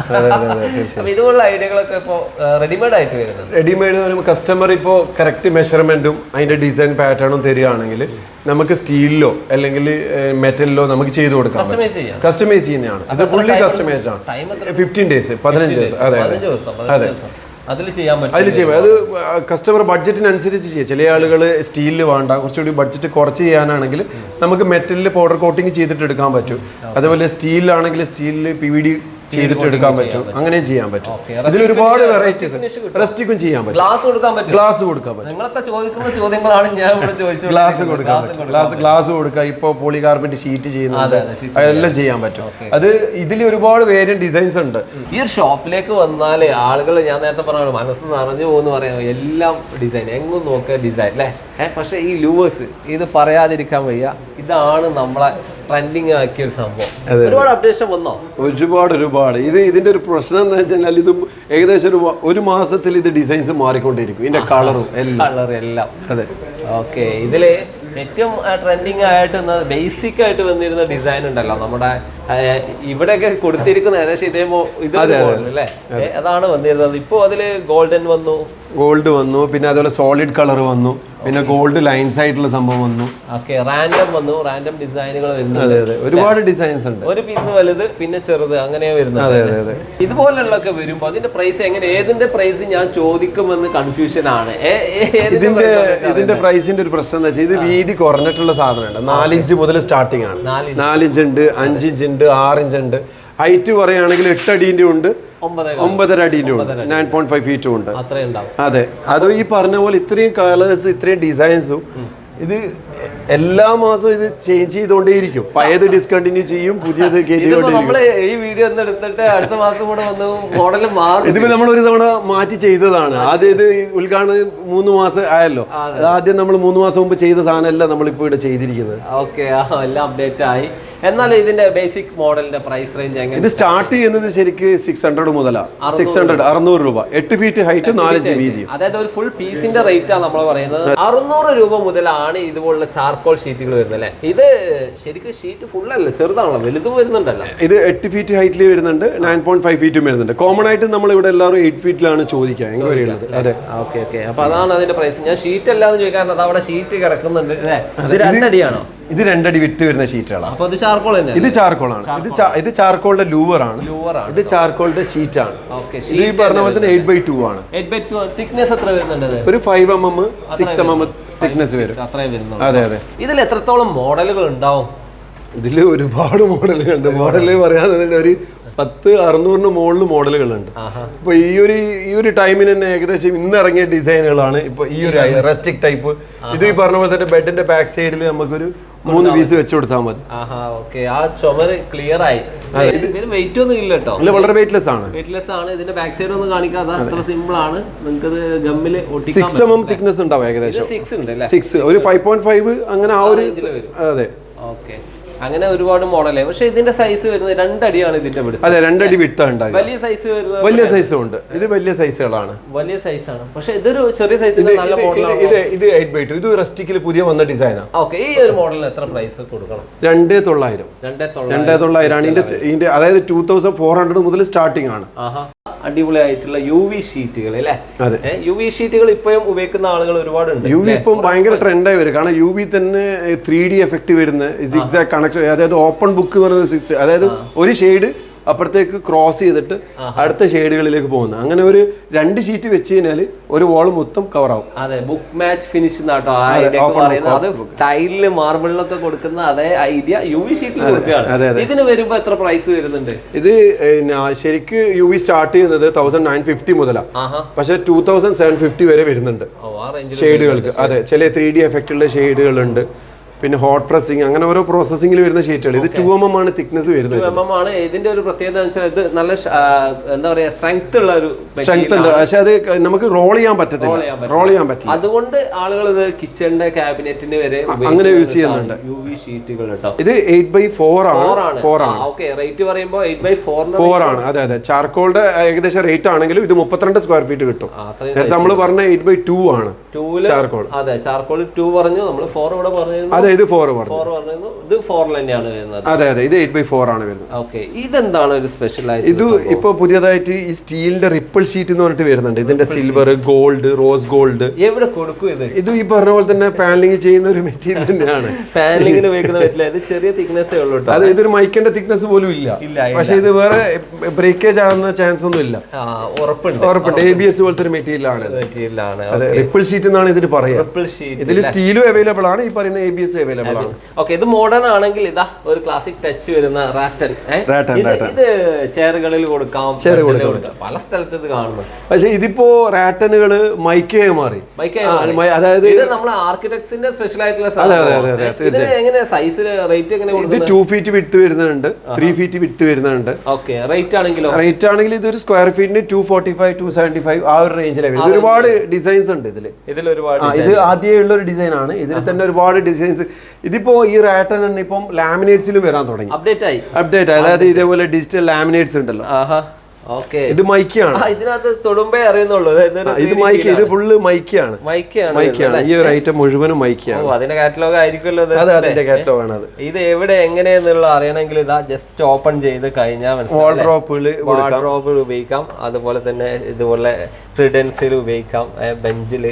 അപ്പൊ ഇതുപോലുള്ള ഐഡിയകളൊക്കെ ഇപ്പോ റെഡിമെയ്ഡ് ആയിട്ട് വരുന്നത് റെഡിമെയ്ഡ് കസ്റ്റമർ ഇപ്പോ കറക്റ്റ് മെഷർമെന്റും അതിന്റെ ഡിസൈൻ പാറ്റേണും തരികയാണെങ്കിൽ നമുക്ക് സ്റ്റീലിലോ അല്ലെങ്കിൽ മെറ്റലിലോ നമുക്ക് ചെയ്ത് കൊടുക്കാം കസ്റ്റമൈസ് ചെയ്യാം. കസ്റ്റമൈസ് ചെയ്യുന്നതാണ്. അത് ഫുള്ളി കസ്റ്റമൈസ്ഡ് ആണ്. ഫിഫ്റ്റീൻ ഡേയ്സ് പതിനഞ്ച് ദിവസം. അതെ അതെ. ദിവസം അതിൽ ചെയ്യാൻ പറ്റും. അതിൽ ചെയ്യും. അത് കസ്റ്റമർ ബഡ്ജറ്റിനനുസരിച്ച് ചെയ്യാം. ചില ആളുകൾ സ്റ്റീലിൽ വേണ്ട. കുറച്ചുകൂടി ബഡ്ജറ്റ് കുറച്ച് ചെയ്യാനാണെങ്കിൽ നമുക്ക് മെറ്റലിൽ പൗഡർ കോട്ടിങ് ചെയ്തിട്ട് എടുക്കാൻ പറ്റും. അതുപോലെ സ്റ്റീലിലാണെങ്കിൽ സ്റ്റീലിൽ പി വി ഡി ചെയ്തിട്ട് എടുക്കാൻ പറ്റും. അങ്ങനെയും ചെയ്യാൻ പറ്റും. ഇതിൽ ഒരുപാട് വെറൈറ്റീസ് റെസ്റ്റിക്കും ചെയ്യാൻ പറ്റും. ഗ്ലാസ് കൊടുക്കാൻ പറ്റും. ഗ്ലാസ് കൊടുക്കാൻ പറ്റും. നിങ്ങളൊക്കെ ചോദിക്കുന്ന ചോദ്യങ്ങളാണ് ഞാൻ ഇവിടെ ഗ്ലാസ് കൊടുക്കാൻ പറ്റും. ഗ്ലാസ് ഗ്ലാസ് കൊടുക്കുക. ഇപ്പോൾ പോളികാർബണേറ്റ് ഷീറ്റ് ചെയ്യുന്നുണ്ട്. അതെല്ലാം ചെയ്യാൻ പറ്റും. അത് ഇതിൽ ഒരുപാട് വേരിയൻ ഡിസൈൻസ് ഉണ്ട്. ഈ ഒരു ഷോപ്പിലേക്ക് വന്നാൽ ആളുകൾ ഞാൻ നേരത്തെ പറഞ്ഞു മനസ്സ് നിറഞ്ഞു പോകുന്നു പറയാം. എല്ലാം ഡിസൈൻ എങ്ങും നോക്കുക ഡിസൈൻ അല്ലേ? പക്ഷെ ഈ ലൂവേഴ്സ് ഇത് പറയാതിരിക്കാൻ വയ്യ. ഇതാണ് നമ്മളെ ട്രെൻഡിങ് ആക്കിയ ഒരു സംഭവം. ഒരുപാട് അപ്ഡേഷൻ വന്നോ? ഒരുപാട് ഒരുപാട്. ഇത് ഇതിന്റെ ഒരു പ്രശ്നം എന്ന് വെച്ചാൽ ഇത് ഏകദേശം ഒരു ഒരു മാസത്തിൽ ഇത് ഡിസൈൻസ് മാറിക്കൊണ്ടിരിക്കും ഇതിന്റെ കളറും എല്ലാം. കളർ എല്ലാം. അതെ. ഓക്കെ ഇതിൽ ഏറ്റവും ട്രെൻഡിങ് ആയിട്ട് ബേസിക് ആയിട്ട് വന്നിരുന്ന ഡിസൈൻ ഉണ്ടല്ലോ. നമ്മുടെ ഇവിടെയൊക്കെ കൊടുത്തിരിക്കുന്ന ഏകദേശം ഇതേ ഇത് അതാണ് വന്നിരുന്നത്. ഇപ്പോ അതിൽ ഗോൾഡൻ വന്നു. ഗോൾഡ് വന്നു പിന്നെ അതുപോലെ സോളിഡ് കളർ വന്നു പിന്നെ ഗോൾഡ് ലൈൻസ് ആയിട്ടുള്ള സംഭവം വന്നു. ഓക്കെ റാൻഡം വന്നു റാൻഡം ഡിസൈനുകൾ വരുന്നത് അതെ അതെ ഒരുപാട് ഡിസൈൻസ് ഉണ്ട്. ഒരു പീസ് വലുത് പിന്നെ ചെറുത് അങ്ങനെ വരുന്നത് അതെ അതെ അതെ. ഇതുപോലുള്ളൊക്കെ വരുമ്പോ അതിന്റെ പ്രൈസ് എങ്ങനെ ഏതിന്റെ പ്രൈസ് ഞാൻ ചോദിക്കുമെന്ന് കൺഫ്യൂഷൻ ആണ്. ഇതിന്റെ ഇതിന്റെ പ്രൈസിന്റെ ഒരു പ്രശ്നം എന്ന് വെച്ചാൽ ഇത് വീതി കുറഞ്ഞിട്ടുള്ള സാധനമാണ് നാലിഞ്ച് മുതൽ സ്റ്റാർട്ടിംഗ് ആണ്. നാല് നാലിഞ്ച് ഉണ്ട് അഞ്ചിഞ്ച് ഉണ്ട് ആറിഞ്ച് ഉണ്ട്. ഹൈറ്റ് പറയുകയാണെങ്കിൽ എട്ട് അടീന്റെ ഉണ്ട് ഒമ്പത് ഒമ്പതര അടീന്റെ ഉണ്ട് നയൻ പോയിന്റ് ഫൈവ് ഫീറ്റും ഉണ്ട്. അതെ. അത് ഈ പറഞ്ഞ പോലെ ഇത്രയും കളേഴ്സ് ഇത്രയും ഡിസൈൻസും ഇത് എല്ലാ മാസവും ഇത് ചേഞ്ച് ചെയ്തുകൊണ്ടേയിരിക്കും. പഴയത് ഡിസ്കണ്ടിന്യൂ ചെയ്യും പുതിയത് ഈ വീഡിയോ ഒന്ന് എടുത്തിട്ട് അടുത്ത മാസം കൂടെ വന്ന് മോഡൽ മാറും. ഇതിപ്പോ നമ്മൾ ഒരു തവണ മാറ്റി ചെയ്തതാണ്. ആദ്യം ഇത് ഉദ്ഘാടനം മൂന്ന് മാസം ആയല്ലോ. ആദ്യം നമ്മൾ മൂന്ന് മാസം മുമ്പ് ചെയ്ത സാധനമല്ല നമ്മളിപ്പോ ഇവിടെ ചെയ്തിരിക്കുന്നത്. ഓക്കെ. എല്ലാം അപ്ഡേറ്റ് ആയി. എന്നാലും ഇതിന്റെ ബേസിക് മോഡലിന്റെ പ്രൈസ് റേഞ്ച് എങ്ങനെ ഇത് സ്റ്റാർട്ട് ചെയ്യുന്നത് ശരിക്കും സിക്സ് ഹൺഡ്രഡ് മുതലാണ് സിക്സ് ഹൺഡ്രഡ് അറുന്നൂറ് രൂപ. എട്ട് ഫീറ്റ് ഹൈറ്റ് നാല് ജി വീതിയും അതായത് ഒരു ഫുൾ പീസിന്റെ റേറ്റ് ആണ് നമ്മൾ പറയുന്നത്. അറുന്നൂറ് രൂപ മുതലാണ് ഇതുപോലുള്ള ചാർക്കോൾ ഷീറ്റുകൾ വരുന്നത് അല്ലേ? ഇത് ശരിക്കും ഷീറ്റ് ഫുൾ അല്ല ചെറുതാണല്ലോ വലുതും വരുന്നുണ്ടല്ലോ. ഇത് എട്ട് ഫീറ്റ് ഹൈറ്റിൽ വരുന്നുണ്ട് നയൻ പോയിന്റ് ഫൈവ് ഫീറ്റും വരുന്നുണ്ട്. കോമൺ ആയിട്ട് നമ്മൾ ഇവിടെ എല്ലാവരും എയ്റ്റ് ഫീറ്റിലാണ് ചോദിക്കുക എൻക്വയറി ഉള്ളത് അതെ. ഓക്കെ ഓക്കെ അപ്പൊ അതാണ് അതിന്റെ പ്രൈസ് ഞാൻ ഷീറ്റ് അല്ലാന്ന് ചോദിക്കാൻ അത് അവിടെ ഷീറ്റ് കിടക്കുന്നുണ്ട് അല്ലേ? ഇത് രണ്ടടിയാണോ? ഇത് രണ്ടടി വിട്ട് വരുന്ന ഷീറ്റുകളാണ് അപ്പൊ ഇത് ചാർക്കോൾ തന്നെ ഇത് ചാർക്കോളാണ് ഇത് ചാ- ഇത് ചാർക്കോളിന്റെ ലൂവർ ആണ്. ആണ്. ഇത് ചാർക്കോളിന്റെ ഷീറ്റ് ആണ്. ഓക്കെ ഇത് ഈ പറഞ്ഞ പോലെ തന്നെ എയ്റ്റ് ബൈ ടു ആണ്. എയ്റ്റ് ബൈ ടു തിക്നെസ് എത്ര വരുന്നുണ്ട് ഇത്? ഒരു five M M six M M thickness വരും. അത്രയും വരുന്നുള്ളൂ അതെ അതെ. ഇതിൽ എത്രത്തോളം മോഡലുകൾ ഉണ്ടാവും? ഇതിൽ ഒരുപാട് മോഡലുകൾ ഉണ്ട് മോഡൽ പറയാതെ ഒരു പത്ത് അറുന്നൂറിന് മുകളിൽ മോഡലുകളുണ്ട്. ആഹാ. ഇപ്പൊ ഈ ഒരു ഈ ഒരു ടൈമിന് തന്നെ ഏകദേശം ഇന്ന് ഇറങ്ങിയ ഡിസൈനുകളാണ് ഇപ്പൊ ഈ ഒരു റെസ്റ്റിക് ടൈപ്പ് ഇത് ഈ പറഞ്ഞ പോലെ തന്നെ ബെഡിന്റെ ബാക്ക് സൈഡിൽ നമുക്കൊരു മൂന്ന് പീസ് വെച്ച് കൊടുത്താൽ മതി. ആ ചുമര് ക്ലിയർ ആയി. ഇതിന് വെയിറ്റ് ഒന്നും ഇല്ല കേട്ടോ ഇല്ല വളരെ വെയിറ്റ്ലെസ് ആണ്. വെയിറ്റ്ലെസ് ആണ്. ഇതിന്റെ ബാക്ക് സൈഡ് ഒന്നും കാണിക്കാതെ അത്ര സിമ്പിൾ ആണ്. നിങ്ങൾക്ക് ഒട്ടിക്കാൻ സിക്സ് എം എം തിക്നെസ് ഉണ്ടാവും ഏകദേശം. സിക്സ് ഉണ്ട് സിക്സ് ഒരു ഫൈവ് പോയിന്റ് ഫൈവ് അങ്ങനെ ആ ഒരു അതെ. ഓക്കെ അങ്ങനെ ഒരുപാട് മോഡലേ പക്ഷെ ഇതിന്റെ സൈസ് വരുന്നത് രണ്ടടിയാണ് ഇതിന്റെ വിടുത്ത് അതെ രണ്ടടി വിട്ടാണ് വലിയ സൈസ് വരുന്നത് വലിയ സൈസും ഉണ്ട്. ഇത് വലിയ സൈസുകളാണ് വലിയ സൈസാണ് പക്ഷെ ഇതൊരു ചെറിയ സൈസ് നല്ല മോഡലാണ് ഇത് ഇത് എയ്റ്റ് ബൈ ടു ഇത് റസ്റ്റിക്കിൽ പുതിയ വന്ന ഡിസൈനാണ് ഓക്കെ ഈ ഒരു മോഡലിന് എത്ര പ്രൈസ് കൊടുക്കണം? രണ്ടേ തൊള്ളായിരം. രണ്ടേ തൊള്ളായിരം രണ്ടേ തൊള്ളായിരമാണ്. ഇതിന്റെ ഇതിന്റെ അതായത് ടൂ തൗസൻഡ് ഫോർ ഹൺഡ്രഡ് മുതൽ സ്റ്റാർട്ടിംഗ് ആണ്. ആഹാ. അടിപൊളിയായിട്ടുള്ള യു വി ഷീറ്റുകൾ അല്ലേ. യു വി ഷീറ്റുകൾ ഇപ്പോഴും ഉപയോഗിക്കുന്ന ആളുകൾ ഒരുപാടുണ്ട് യു വി ഇപ്പം ഭയങ്കര ട്രെൻഡായി വരും. കാരണം യു വി തന്നെ ത്രീ ഡി എഫക്റ്റ് വരുന്ന സിക്സാക് കണക്ഷൻ അതായത് ഓപ്പൺ ബുക്ക് എന്ന് പറയുന്ന സിസ്റ്റം അതായത് ഒരു ഷെയ്ഡ് അപ്പുറത്തേക്ക് ക്രോസ് ചെയ്തിട്ട് അടുത്ത ഷെയ്ഡുകളിലേക്ക് പോകുന്നത്. അങ്ങനെ ഒരു രണ്ട് ഷീറ്റ് വെച്ച് കഴിഞ്ഞാൽ ഒരു വാൾ മൊത്തം കവർ ആവും. അതെ ബുക്ക് മാച്ച് ഫിനിഷ് എന്നാട്ടോ അത് ടൈലിൽ മാർബിളിലൊക്കെ കൊടുക്കുന്ന അതേ ഐഡിയ യു വി ഷീറ്റിൽ കൊടുക്കുകയാണ്. ഇതിന് വരുമ്പോ എത്ര പ്രൈസ് വരുന്നുണ്ട്? ഇത് ശരിക്കും യു വി സ്റ്റാർട്ട് ചെയ്യുന്നത് തൗസൻഡ് നയൻ ഫിഫ്റ്റി മുതലാണ് പക്ഷെ ടൂ തൗസൻഡ് സെവൻ ഫിഫ്റ്റി വരെ വരുന്നുണ്ട്. ഷെയ്ഡുകൾക്ക് അതെ ചില ത്രീ ഡി എഫക്റ്റുള്ള ഷെയ്ഡുകളുണ്ട് പിന്നെ ഹോട്ട് പ്രസ്സിങ് അങ്ങനെ ഓരോ പ്രോസസ്സിംഗിൽ വരുന്ന ഷീറ്റുകൾ ഇത് ടു എം എം ആണ് തിക്നെസ് വരുന്നത്. എം എം ആണ്. ഇതിന്റെ ഒരു പ്രത്യേകത എന്ന് വെച്ചാൽ ഇത് നല്ല എന്താ പറയാ സ്ട്രെങ്ത് ഉള്ള ഒരു സ്ട്രെങ്ത് ഉണ്ട്. പക്ഷെ അത് നമുക്ക് റോൾ ചെയ്യാൻ പറ്റത്തില്ല. റോൾ ചെയ്യാൻ പറ്റില്ല. അതുകൊണ്ട് ആളുകൾ ഇത് കിച്ചണിന്റെ ക്യാബിനറ്റിന് വരെ അങ്ങനെ യൂസ് ചെയ്യുന്നുണ്ട്. യു വി ഷീറ്റുകൾ കേട്ടോ ഇത് എയ്റ്റ് ബൈ ഫോർ ആണ്. ഫോർ ആണ്. ഓക്കെ റേറ്റ് പറയുമ്പോൾ എയ്റ്റ് ബൈ ഫോർ ഫോർ ആണ്. അതെ അതെ. ചാർക്കോളിന്റെ ഏകദേശം റേറ്റ് ആണെങ്കിലും ഇത് മുപ്പത്തിരണ്ട് സ്ക്വയർ ഫീറ്റ് കിട്ടും. നേരത്തെ നമ്മൾ പറഞ്ഞ എയ്റ്റ് ബൈ ടു ആണ് ടൂ ചാർക്കോൾ അതെ ചാർക്കോൾ ടു പറഞ്ഞു. നമ്മൾ ഫോർ ഇവിടെ പറഞ്ഞു അതെ ഇത് ഫോർ പറഞ്ഞു ഫോർ ഇത് ഫോറിൽ തന്നെയാണ് വരുന്നത്. അതെ അതെ. ഇത് എയ്റ്റ് ബൈ ഫോർ ആണ് വരുന്നത്. ഓക്കെ ഇതെന്താണ് ഒരു സ്പെഷ്യൽ ആയിട്ട് ഇത് ഇപ്പൊ പുതിയതായിട്ട് ഈ സ്റ്റീലിന്റെ റിപ്പിൾ ഷീറ്റ് എന്ന് പറഞ്ഞിട്ട് വരുന്നുണ്ട്. ഇതിന്റെ സിൽവർ ഗോൾഡ് റോസ് ഗോൾഡ് എവിടെ കൊടുക്കും ഇത്? ഇത് ഈ പറഞ്ഞ പോലെ തന്നെ പാനലിംഗ് ചെയ്യുന്ന ഒരു മെറ്റീരിയൽ തന്നെയാണ്. പാനലിങ്ങിന് ഉപയോഗിക്കുന്ന പറ്റില്ല ഇത് ചെറിയ തിക്നെസ്സേ ഉള്ളൂ അത് ഇതൊരു മൈക്കിന്റെ തിക്നെസ് പോലും ഇല്ല. പക്ഷേ ഇത് വേറെ ബ്രേക്കേജ് ആകുന്ന ചാൻസ് ഒന്നും ഇല്ല. ഉറപ്പുണ്ട്. ഉറപ്പുണ്ട്. എ ബി എസ് പോലത്തെ ഒരു മെറ്റീരിയൽ ആണ് മെറ്റീരിയൽ മെറ്റീരിയലാണ് റിപ്പിൾ ഷീറ്റ് എന്നാണ് ഇതിന് പറയുക ഇതിൽ സ്റ്റീലും അവൈലബിൾ ആണ്. ഈ പറയുന്ന എ ബി എസ് അവൈലബിൾ ആണ്. ഓക്കെ ഇത് മോഡേൺ ആണെങ്കിൽ ഇതാ ഒരു ക്ലാസിക് ടച്ച് വരുന്ന റാറ്റൻ ഇത് ചെയറുകളിൽ കൊടുക്കാം ചെയർ കൊടുക്കാം. പല സ്ഥലത്ത് ഇത് കാണുന്നു പക്ഷെ ഇതിപ്പോ റാറ്റനുകൾ മൈക്കയായി മാറി. അതായത് ഇത് നമ്മുടെ ആർക്കിടെക്ട്സിന്റെ സ്പെഷ്യൽ ആയിട്ടുള്ള എങ്ങനെ സൈസിൽ റേറ്റ് എങ്ങനെ ഇത് ടു ഫീറ്റ് വിട്ട് വരുന്നുണ്ട് ത്രീ ഫീറ്റ് വിട്ട് വരുന്നുണ്ട്. ഓക്കെ റേറ്റ് ആണെങ്കിലോ? റേറ്റ് ആണെങ്കിൽ ഇതൊരു square ഫീറ്റിന് two forty five two seventy five ആ ഒരു റേഞ്ചിലാണ് ഒരുപാട് ഡിസൈൻസ് ഉണ്ട് ഇതിൽ. ഇതിൽ ഒരുപാട് ഇത് ആദ്യമേ ഉള്ള ഒരു ഡിസൈൻ ആണ്. ഇതിൽ തന്നെ ഒരുപാട് ഡിസൈൻസ് ഇതിപ്പോ ഈ റാറ്റൻ തന്നെ ഇപ്പം ലാമിനേറ്റ്സിലും വരാൻ തുടങ്ങി. അപ്ഡേറ്റ് ആയി അപ്ഡേറ്റ് ആയി. അതായത് ഇതേപോലെ ഡിജിറ്റൽ ലാമിനേറ്റ്സ് ഉണ്ടല്ലോ. ഇത് മൈക്കാണ് ഇതിനകത്ത് തൊടുമ്പേ അറിയുന്നുള്ളൂ. ഇത് മൈക്ക് ഇത് ഫുള്ള് മൈക്കാണ് മൈക്കാണ് മൈക്കാണ് ഈ ഒരു ഐറ്റം മുഴുവനും മൈക്കാണ് അതിന്റെ കാറ്റലോഗ് ആയിരിക്കുമല്ലോ അതെ അത് അതിന്റെ കാറ്റലോഗ് ആണ് അത്. ഇത് എവിടെ എങ്ങനെയെന്നുള്ള അറിയണമെങ്കിൽ ഇതാ ജസ്റ്റ് ഓപ്പൺ ചെയ്ത് കഴിഞ്ഞാൽ വാൾ ഡ്രോപ്പുകൾ വാർഡ്രോബിൽ ഉപയോഗിക്കാം. അതുപോലെ തന്നെ ഇതുപോലെ ട്രിഡൻസിൽ ഉപയോഗിക്കാം. ബെഞ്ചിൽ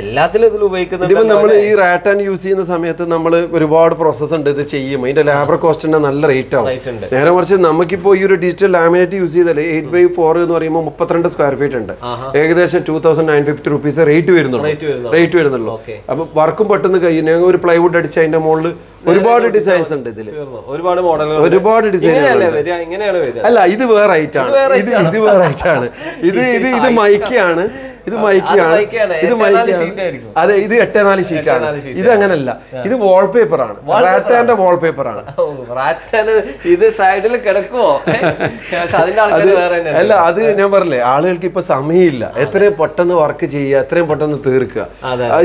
എല്ലാത്തിലും ഇതിൽ ഉപയോഗിക്കുന്നുണ്ട് നമ്മൾ ഈ റാറ്റാൻ യൂസ് ചെയ്യുന്ന സമയത്ത് നമ്മൾ ഒരുപാട് പ്രോസസ് ഉണ്ട് ഇത് ചെയ്യും അതിന്റെ ലേബർ കോസ്റ്റിന്റെ നല്ല റേറ്റ് ആവും. റേറ്റ് നേരെ മറിച്ച് നമുക്കിപ്പോ ഈ ഒരു ഡിജിറ്റൽ ലാമിനേറ്റ് യൂസ് ചെയ്താൽ എയ്റ്റ് ബൈ ഫോർ എന്ന് പറയുമ്പോൾ മുപ്പത്തിരണ്ട് സ്ക്വയർ ഫീറ്റ് ഉണ്ട്. ഏകദേശം two thousand nine fifty rupees rate വരുന്നുള്ളൂ. റേറ്റ് വരുന്നു റേറ്റ് വരുന്നുള്ളൂ. അപ്പൊ വർക്കും പെട്ടെന്ന് കഴിയും. ഞങ്ങൾ ഒരു പ്ലൈവുഡ് അടിച്ച് അതിന്റെ മുകളിൽ ഒരുപാട് ഡിസൈൻസ് ഉണ്ട് ഇതിൽ ഒരുപാട് മോഡലുകൾ ഒരുപാട് ഇങ്ങനെയാണ് അല്ല ഇത് വേറെ ഐറ്റാണ് ഇത് ഇത് വേറെ ഐറ്റാണ് ഇത് ഇത് ഇത് മൈക്കാണ് ഇത് മൈക്കാണ്. ഇത് മൈക്കാണ്. അതെ ഇത് എട്ടേ നാല് ഷീറ്റ് ആണ് ഇത് അങ്ങനല്ല ഇത് വാൾപേപ്പർ ആണ്. റാറ്റാന്റെ വാൾപേപ്പർ ആണ്. ഇത് സൈഡിൽ കിടക്കുമോ അല്ല അത് ഞാൻ പറഞ്ഞില്ലേ ആളുകൾക്ക് ഇപ്പൊ സമയമില്ല. എത്രയും പെട്ടെന്ന് വർക്ക് ചെയ്യുക എത്രയും പെട്ടെന്ന് തീർക്കുക.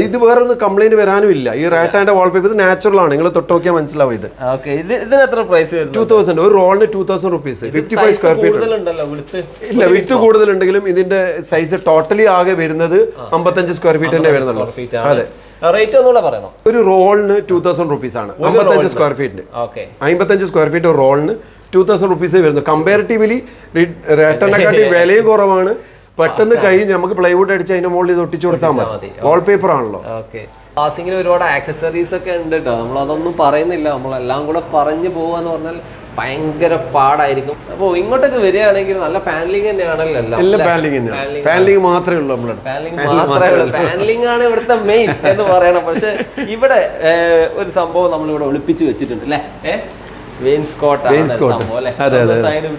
ഇത് വേറെ ഒന്നും കംപ്ലൈന്റ് വരാനും ഇല്ല. ഈ റാറ്റാന്റെ വാൾപേപ്പർ ഇത് നാച്ചുറൽ ആണ്. നിങ്ങൾ തൊട്ട് നോക്കിയാൽ മനസ്സിലാവും ഇത്. ഇതിന് എത്ര പ്രൈസ് ടു തൗസൻഡ് ഒരു റോളിന് two thousand rupees fifty five square feet ഇല്ല വിത്ത് കൂടുതലുണ്ടെങ്കിലും ഇതിന്റെ സൈസ് ടോട്ടലി ആകെ വരുന്നത് അമ്പത്തഞ്ച് സ്ക്വയർ ഫീറ്റ് തന്നെ വരുന്നുള്ളൂ. അതെ. റേറ്റ് ഒന്നുകൂടെ പറയണോ? ഒരു റോളിന് ടൂ തൗസൻഡ് റുപ്പീസ് ആണ്. അമ്പത്തഞ്ച് സ്ക്വയർ ഫീറ്റിന് അമ്പത്തഞ്ച് സ്ക്വയർ ഫീറ്റ് ഒരു റോളിന് ടൂ തൗസൻഡ് റുപ്പീസേ വരുന്നു കമ്പാരിറ്റീവ്ലി റേറ്റനെക്കാട്ടി വിലയും കുറവാണ്. പെട്ടെന്ന് കഴിഞ്ഞ് നമുക്ക് പ്ലൈവുഡ് അടിച്ച് അതിന്റെ മുകളിൽ ഇത് ഒട്ടിച്ചു കൊടുത്താൽ മതി. വാൾപേപ്പർ ആണല്ലോ. ഒരുപാട് ആക്സസറീസ് ഒക്കെ ഉണ്ട് കേട്ടോ നമ്മൾ അതൊന്നും പറയുന്നില്ല. നമ്മളെല്ലാം കൂടെ പറഞ്ഞു പോവാന്ന് പറഞ്ഞാൽ ഭയങ്കര പാടായിരിക്കും. അപ്പോൾ ഇങ്ങോട്ടൊക്കെ വരികയാണെങ്കിൽ നല്ല പാനലിംഗ് തന്നെയാണല്ലോ എല്ലാം പാനലിംഗ് തന്നെയാണ് പാനലിംഗ് മാത്രമേ ഉള്ളൂ നമ്മുടെ പാനലിംഗ് മാത്രമേ ഉള്ളൂ. പാനലിംഗ് ആണ് ഇവിടുത്തെ മെയിൻ എന്ന് പറയണം. പക്ഷെ ഇവിടെ ഒരു സംഭവം നമ്മൾ ഇവിടെ ഒളിപ്പിച്ച് വെച്ചിട്ടുണ്ട് അല്ലേ? സൈഡ്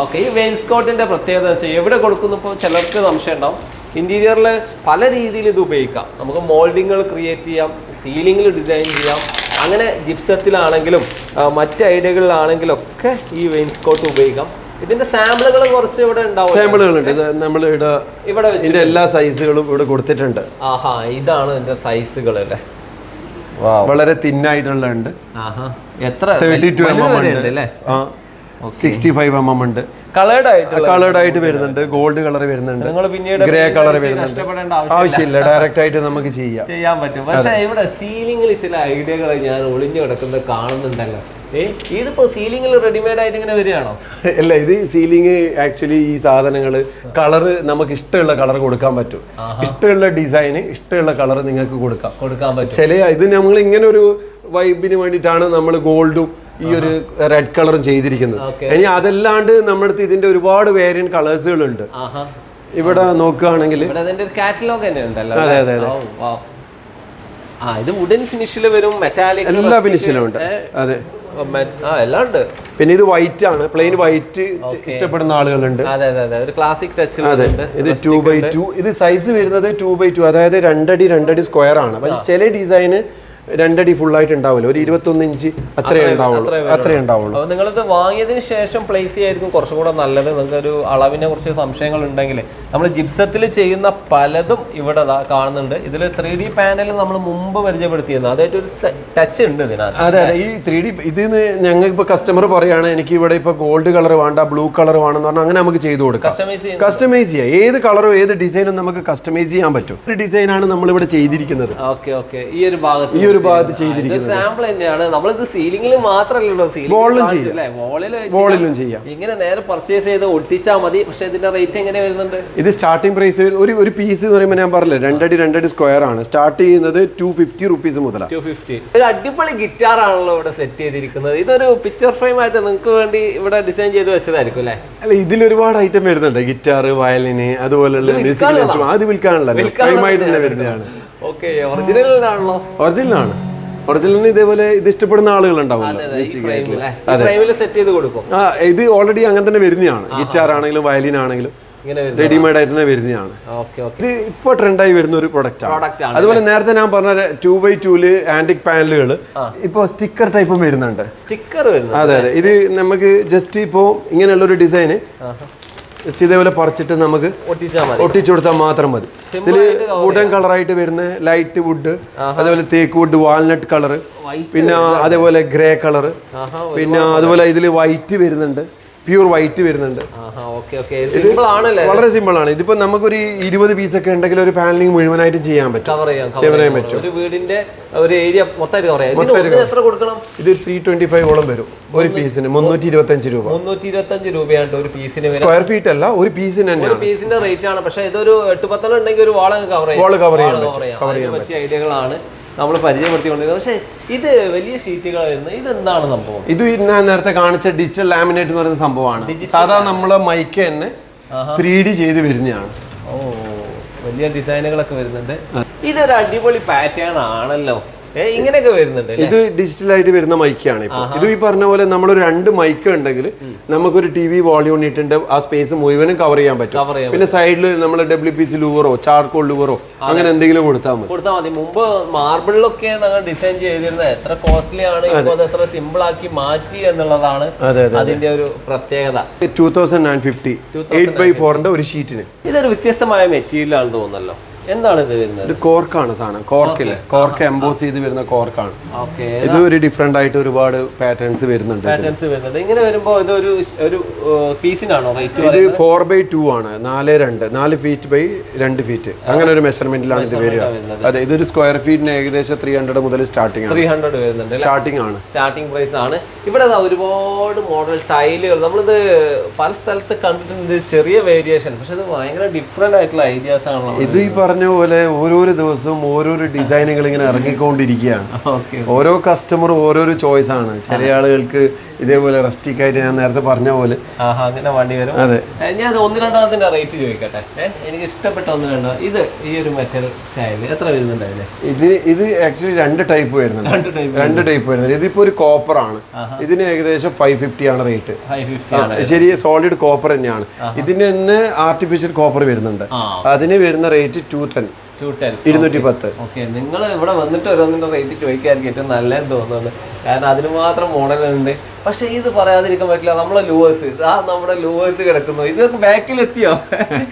ഓക്കെ ഈ വെയിൻസ്കോട്ടിന്റെ പ്രത്യേകത വെച്ചാൽ എവിടെ കൊടുക്കുന്നു ഇപ്പോൾ ചിലർക്ക് സംശയം ഉണ്ടാവും. ഇന്റീരിയറിൽ പല രീതിയിൽ ഇത് ഉപയോഗിക്കാം. നമുക്ക് മോൾഡിങ്ങുകൾ ക്രിയേറ്റ് ചെയ്യാം സീലിംഗിൽ ഡിസൈൻ ചെയ്യാം. അങ്ങനെ ജിപ്സത്തിലാണെങ്കിലും മറ്റ് ഐഡിയകളിലാണെങ്കിലും ഒക്കെ ഈ വെയിൻസ്കോട്ട് ഉപയോഗിക്കാം. ഇതിന്റെ സാമ്പിളുകൾ കുറച്ച് ഇവിടെ ഉണ്ടാവും സാമ്പിളുകൾ ഉണ്ട് നമ്മൾ ഇവിടെ ഇവിടെ ഇതിന്റെ എല്ലാ സൈസുകളും ഇവിടെ കൊടുത്തിട്ടുണ്ട്. ആഹാ ഇതാണ് ഇതിന്റെ സൈസുകൾ അല്ലേ? വളരെ തിന്നായിട്ടുള്ള ഉണ്ട് ആഹാ. എത്ര? തേർട്ടി ടു എം വലുത് എം വരെ ഉണ്ട് ഉണ്ട്. അല്ലേ? ആ. സിക്സ്റ്റി ഫൈവ് എം എം ഉണ്ട്. കളേർഡ് ആയിട്ട് കളേർഡ് ആയിട്ട് വരുന്നുണ്ട്. ഗോൾഡ് കളർ വരുന്നുണ്ട്. നിങ്ങൾ പിന്നീട് ഗ്രേ കളർ വരുന്നുണ്ട്. ആവശ്യമില്ല. ഡയറക്റ്റ് ആയിട്ട് നമുക്ക് ചെയ്യാം. ചെയ്യാൻ പറ്റും. പക്ഷേ ഇവിടെ സീലിംഗിൽ ചില ഐഡിയകൾ ഞാൻ ഒളിഞ്ഞു കിടക്കുന്നത് കാണുന്നുണ്ടല്ലോ. ഇതിപ്പോ സീലിംഗിൽ റെഡിമെയ്ഡ് ആയിട്ട് ഇങ്ങനെ വരികയാണോ? അല്ല ഇത് സീലിംഗ് ആക്ച്വലി ഈ സാധനങ്ങൾ കളർ നമുക്ക് ഇഷ്ടമുള്ള കളർ കൊടുക്കാൻ പറ്റും. ഇഷ്ടമുള്ള ഡിസൈന് ഇഷ്ടമുള്ള കളർ നിങ്ങൾക്ക് കൊടുക്കാം. കൊടുക്കാൻ പറ്റും. ചില ഇത് നമ്മൾ ഇങ്ങനെ ഒരു വൈബിന് വേണ്ടിയിട്ടാണ് നമ്മൾ ഗോൾഡും ഈ ഒരു റെഡ് കളറും ചെയ്തിരിക്കുന്നത്. ഇനി അതല്ലാണ്ട് നമ്മുടെ അടുത്ത് ഇതിന്റെ ഒരുപാട് വേരിയന്റ് കളേഴ്സുകളുണ്ട് ഇവിടെ നോക്കുകയാണെങ്കിൽ കാറ്റലോഗ് തന്നെ ഉണ്ടല്ലോ അതെ, ഇത് വുഡൻ ഫിനിഷിൽ വരും മെറ്റാലിക് എല്ലാ ഫിനിഷിലും ഉണ്ട്. അതെ. ആ എല്ലാം ഉണ്ട്. പിന്നെ ഇത് വൈറ്റ് ആണ്. പ്ലെയിൻ വൈറ്റ് ഇഷ്ടപ്പെടുന്ന ആളുകളുണ്ട്. അതെ അതെ അതെ. ഒരു ക്ലാസിക് ടച്ച് അതെ. ഇത് ടു ബൈ ടു ഇത് സൈസ് വരുന്നത് ടു ബൈ ടു അതായത് രണ്ടടി രണ്ടടി സ്ക്വയർ ആണ്. പക്ഷെ ചില ഡിസൈന് രണ്ടടി ഫുൾ ആയിട്ട് ഉണ്ടാവില്ല. ഒരു ഇരുപത്തൊന്ന് ഇഞ്ച് അത്രേ ഉണ്ടാവുള്ളൂ. അത്രേ ഉണ്ടാവുള്ളൂ. അപ്പൊ നിങ്ങളിത് വാങ്ങിയതിന് ശേഷം പ്ലേസ് ചെയ്യായിരിക്കും കുറച്ചും കൂടെ നല്ലത്. നിങ്ങൾക്ക് ഒരു അളവിനെ കുറിച്ച് സംശയങ്ങൾ ഉണ്ടെങ്കിൽ നമ്മൾ ജിപ്സത്തിൽ ചെയ്യുന്ന പലതും ഇവിടെ കാണുന്നുണ്ട്. ഇതിൽ ത്രീ ഡി പാനൽ നമ്മൾ മുമ്പ് പരിചയപ്പെടുത്തിയിരുന്നു. അതായിട്ട് ഒരു ടച്ച് ഉണ്ട് ഇതിനകത്ത്. അതെ അതെ. ഈ ത്രീ ഡി ഇതിന് ഞങ്ങൾ ഇപ്പൊ കസ്റ്റമർ പറയാണ് എനിക്ക് ഇവിടെ ഇപ്പൊ ഗോൾഡ് കളർ വേണ്ട ബ്ലൂ കളർ വേണമെന്ന് പറഞ്ഞാൽ അങ്ങനെ നമുക്ക് ചെയ്തു കൊടുക്കാം. കസ്റ്റമൈസ് ചെയ്യാം. ഏത് കളറും ഏത് ഡിസൈനും നമുക്ക് കസ്റ്റമൈസ് ചെയ്യാൻ പറ്റും. ഒരു ഡിസൈനാണ് നമ്മൾ ഇവിടെ ചെയ്തിരിക്കുന്നത്. ഓക്കെ ഓക്കെ ഈ ഒരു ഭാഗത്ത് ഈ ഒരു ഭാഗത്ത് ചെയ്തിരിക്കുന്നത്. സാമ്പിൾ തന്നെയാണ്. നമ്മളിത് സീലിംഗിൽ മാത്രമല്ലല്ലോ Wall-ലും സീലിംഗ് വോളിലും ചെയ്യാം. ഇങ്ങനെ നേരെ പർച്ചേസ് ചെയ്ത് ഒട്ടിച്ചാൽ മതി. പക്ഷെ ഇതിന്റെ റേറ്റ് എങ്ങനെ വരുന്നുണ്ട്? ഇത് സ്റ്റാർട്ടിംഗ് പ്രൈസ് ഒരു ഒരു പീസ് എന്ന് പറയുമ്പോൾ ഞാൻ പറഞ്ഞില്ല രണ്ടടി രണ്ടടി സ്ക്വയർ ആണ്. സ്റ്റാർട്ട് ചെയ്യുന്നത് ടു ഫിഫ്റ്റി റുപ്പീസ് മുതലാണ് ടു ഫിഫ്റ്റി ഒരു അടിപൊളി ഗിറ്റാർ ആണല്ലോ ഇവിടെ സെറ്റ് ചെയ്തിരിക്കുന്നത്. ഇതൊരു പിക്ചർ ഫ്രെയിം ആയിട്ട് നിങ്ങൾക്ക് വേണ്ടി ഇവിടെ ഡിസൈൻ ചെയ്ത് വെച്ചതായിരിക്കും അല്ലേ? അല്ല ഇതിൽ ഒരുപാട് ഐറ്റം വരുന്നുണ്ട്. ഗിറ്റാർ വയലിന് അതുപോലെയുള്ള മ്യൂസിക്കൽ ഇൻസ്ട്രുമെന്റ് അത് വിൽക്കാനുള്ള തന്നെ വരുന്നതാണ്. ഓക്കെ ഒറിജിനലാണ്. ഒറിജിനലിന് ഇതേപോലെ ഇത് ഇഷ്ടപ്പെടുന്ന കൊടുക്കും. ആ ഇത് ഓൾറെഡി അങ്ങനെ തന്നെ വരുന്നതാണ്. ഗിറ്റാർ ആണെങ്കിലും വയലിൻ ആണെങ്കിലും റെഡിമെയ്ഡ് ആയിട്ട് തന്നെ വരുന്നതാണ്. ഇത് ഇപ്പൊ ട്രെൻഡായി വരുന്ന ഒരു പ്രൊഡക്റ്റ് ആണ്. അതുപോലെ നേരത്തെ ഞാൻ പറഞ്ഞ ടൂ ബൈ ടൂൽ ആന്റിക് പാനലുകൾ ഇപ്പൊ സ്റ്റിക്കർ ടൈപ്പും വരുന്നുണ്ട്. സ്റ്റിക്കർ അതെ അതെ. ഇത് നമുക്ക് ജസ്റ്റ് ഇപ്പോ ഇങ്ങനെയുള്ള ഒരു ഡിസൈന് ജസ്റ്റ് ഇതേപോലെ പറിച്ചിട്ട് നമുക്ക് ഒട്ടിച്ചു കൊടുത്താൽ മാത്രം മതി. ഇതിൽ വുഡൻ കളറായിട്ട് വരുന്ന ലൈറ്റ് വുഡ് അതേപോലെ തേക്ക് വുഡ് വാൽനട്ട് കളർ പിന്നെ അതേപോലെ ഗ്രേ കളർ പിന്നെ അതുപോലെ ഇതിൽ വൈറ്റ് വരുന്നുണ്ട്. പ്യൂർ വൈറ്റ് വരുന്നുണ്ട്. വളരെ സിമ്പിൾ ആണ്. ഇതിപ്പോ നമുക്കൊരു ഇരുപത് പീസ് ഒക്കെ ഉണ്ടെങ്കിൽ ഒരു പാനലിംഗ് മുഴുവനായിട്ട് ചെയ്യാൻ പറ്റും. കവർ ചെയ്യാൻ പറ്റും. ഒരു വീടിന്റെ ഒരു ഏരിയ കവർ കൊടുക്കണം? ഇത് ത്രീ ട്വന്റി ഫൈവ് ഓളം വരും. ഒരു പീസിന് മുന്നൂറ്റി ഇരുപത്തി അഞ്ച് രൂപ. മുന്നൂറ്റി ഇരുപത്തി അഞ്ച് രൂപയാണ് ഒരു പീസിന് സ്ക്വയർ ഫീറ്റ് അല്ല ഒരു പീസിന് തന്നെയാണ്. പീസിന്റെ റേറ്റ് ആണ്. പക്ഷെ ഇതൊരു എട്ട് പത്തെണ്ണം ഉണ്ടെങ്കിൽ ഒരു വാൾ കവർ ചെയ്യാൻ പറ്റും. cover ചെയ്യാം. അതിന് പറ്റിയ ഐഡിയകളാണ് നമ്മൾ പരിചയപ്പെടുത്തിക്കൊണ്ടിരുന്നത് പക്ഷേ ഇത് വലിയ ഷീറ്റുകൾ വരുന്നത് ഇതെന്താണ് സംഭവം? ഇത് ഞാൻ നേരത്തെ കാണിച്ച ഡിജിറ്റൽ ലാമിനേറ്റ് എന്ന് പറയുന്ന സംഭവമാണ്. സാധാരണ നമ്മളെ മൈക്ക് തന്നെ ത്രീ ഡി ചെയ്ത് വരുന്നതാണ്. ഓ വലിയ ഡിസൈനുകളൊക്കെ വരുന്നുണ്ട്. ഇതൊരു അടിപൊളി പാറ്റേൺ ആണല്ലോ. ഇങ്ങനെയൊക്കെ വരുന്നുണ്ട്? ഇത് ഡിജിറ്റൽ ആയിട്ട് വരുന്ന മൈക്കാണ് ഇപ്പോൾ ഇത് ഈ പറഞ്ഞ പോലെ നമ്മൾ രണ്ട് മൈക്ക് ഉണ്ടെങ്കിൽ നമുക്കൊരു ടി വി വോളിയം ഇട്ടിട്ട് ആ സ്പേസ് മുഴുവനും കവർ ചെയ്യാൻ പറ്റും. പിന്നെ സൈഡിൽ നമ്മൾ ഡബ്ല്യു പി സി ലൂവറോ ചാർക്കോൾ ലൂവറോ അങ്ങനെ എന്തെങ്കിലും കൊടുത്താൽ മതി. കൊടുത്താൽ മതി. മുമ്പ് മാർബിളിലൊക്കെ ഞങ്ങൾ ഡിസൈൻ ചെയ്തിരുന്നത് എത്ര കോസ്റ്റ്ലി ആണ് ഇപ്പോൾ അത് എത്ര സിമ്പിൾ ആക്കി മാറ്റി എന്നുള്ളതാണ് അതെ അതെ അതിന്റെ ഒരു പ്രത്യേകത. Two thousand nine fifty eight by ഫോറിന്റെ ഒരു ഷീറ്റിന് ഇതൊരു വ്യത്യസ്തമായ മെറ്റീരിയൽ ആണെന്ന് തോന്നുന്നല്ലോ. എന്താണ് ഇത് വരുന്നത്? ഇത് കോർക്കാണ് സാധനം. കോർക്കില്ലേ? കോർക്ക് എംബോസ് ചെയ്ത് വരുന്ന കോർക്കാണ്. ഇത് ഒരു ഡിഫറെന്റ് ആയിട്ട് ഒരുപാട് പാറ്റേൺസ് വരുന്നുണ്ട് പാറ്റേൺസ് വരുന്നുണ്ട്. ഇങ്ങനെ വരുമ്പോൾ ഇത് ഒരു പീസിനാണോ റേറ്റ് ഇത് ഫോർ ബൈ ടു ആണ്. നാല് രണ്ട്. നാല് ഫീറ്റ് ബൈ രണ്ട് ഫീറ്റ് അങ്ങനെ ഒരു മെഷർമെന്റിലാണ് ഇത് വരിക. അതെ ഇതൊരു സ്ക്വയർ ഫീറ്റിന് ഏകദേശം ത്രീ ഹൺഡ്രഡ് മുതൽ സ്റ്റാർട്ടിംഗ് ത്രീ ഹൺഡ്രഡ് വരുന്നുണ്ട് സ്റ്റാർട്ടിംഗ് ആണ്. സ്റ്റാർട്ടിംഗ് പ്രൈസ് ആണ്. ഇവിടെ ഒരുപാട് മോഡൽ ടൈലുകൾ നമ്മളിത് പല സ്ഥലത്ത് കണ്ടിട്ടുണ്ട്. ചെറിയ വേരിയേഷൻ പക്ഷെ ഇത് ഭയങ്കര ഡിഫറെന്റ് ആയിട്ടുള്ള ഐഡിയാസ് ആണല്ലോ. ഇത് ഈ പറഞ്ഞ പോലെ ഓരോരോ ദിവസവും ഓരോരോ ഡിസൈനുകൾ ഇങ്ങനെ ഇറങ്ങിക്കൊണ്ടിരിക്കുകയാണ്. ഓരോ കസ്റ്റമർ ഓരോരോ ചോയ്സ് ആണ്. ചില ആളുകൾക്ക് ഇതേപോലെ റസ്റ്റിക് ആയിട്ട് ഞാൻ നേരത്തെ പറഞ്ഞ പോലെ. അങ്ങനെ വണ്ടി വരും. അതെ. ഞാൻ ഒന്ന് രണ്ടാമത്തിന്റെ റേറ്റ് ചോദിക്കട്ടെ. എനിക്ക് ഇഷ്ടപ്പെട്ട ഒന്ന് രണ്ടോ ഇത് ഈ ഒരു മെറ്റൽ സ്റ്റൈൽ എത്ര ഇത് ഇത് ആക്ച്വലി രണ്ട് ടൈപ്പ് വരുന്നുണ്ട്. രണ്ട് ടൈപ്പ് വരുന്നുണ്ട്. ഇതിപ്പോ ഒരു കോപ്പർ ആണ്. ഇതിന് ഏകദേശം ഫൈവ് ഫിഫ്റ്റി ആണ് റേറ്റ് ശരി സോളിഡ് കോപ്പർ തന്നെയാണ്. ഇതിന് തന്നെ ആർട്ടിഫിഷ്യൽ കോപ്പർ വരുന്നുണ്ട്. അതിന് വരുന്ന rate two ten two ten ഇരുന്നൂറ്റി പത്ത്. ഓക്കെ. നിങ്ങൾ ഇവിടെ വന്നിട്ട് ഓരോന്നിന്റെ റേറ്റ് ചോദിക്കായിരിക്കും ഏറ്റവും നല്ലതെന്ന് തോന്നുന്നുണ്ട് കാരണം അതിന് മാത്രം മോഡലുണ്ട് പക്ഷെ ഇത് പറയാതിരിക്കാൻ പറ്റില്ല നമ്മളെ ലൂവേഴ്സ് ആ നമ്മുടെ ലൂവേഴ്സ് കിടക്കുന്നു. ഇത് ബാക്കിൽ എത്തിയോ?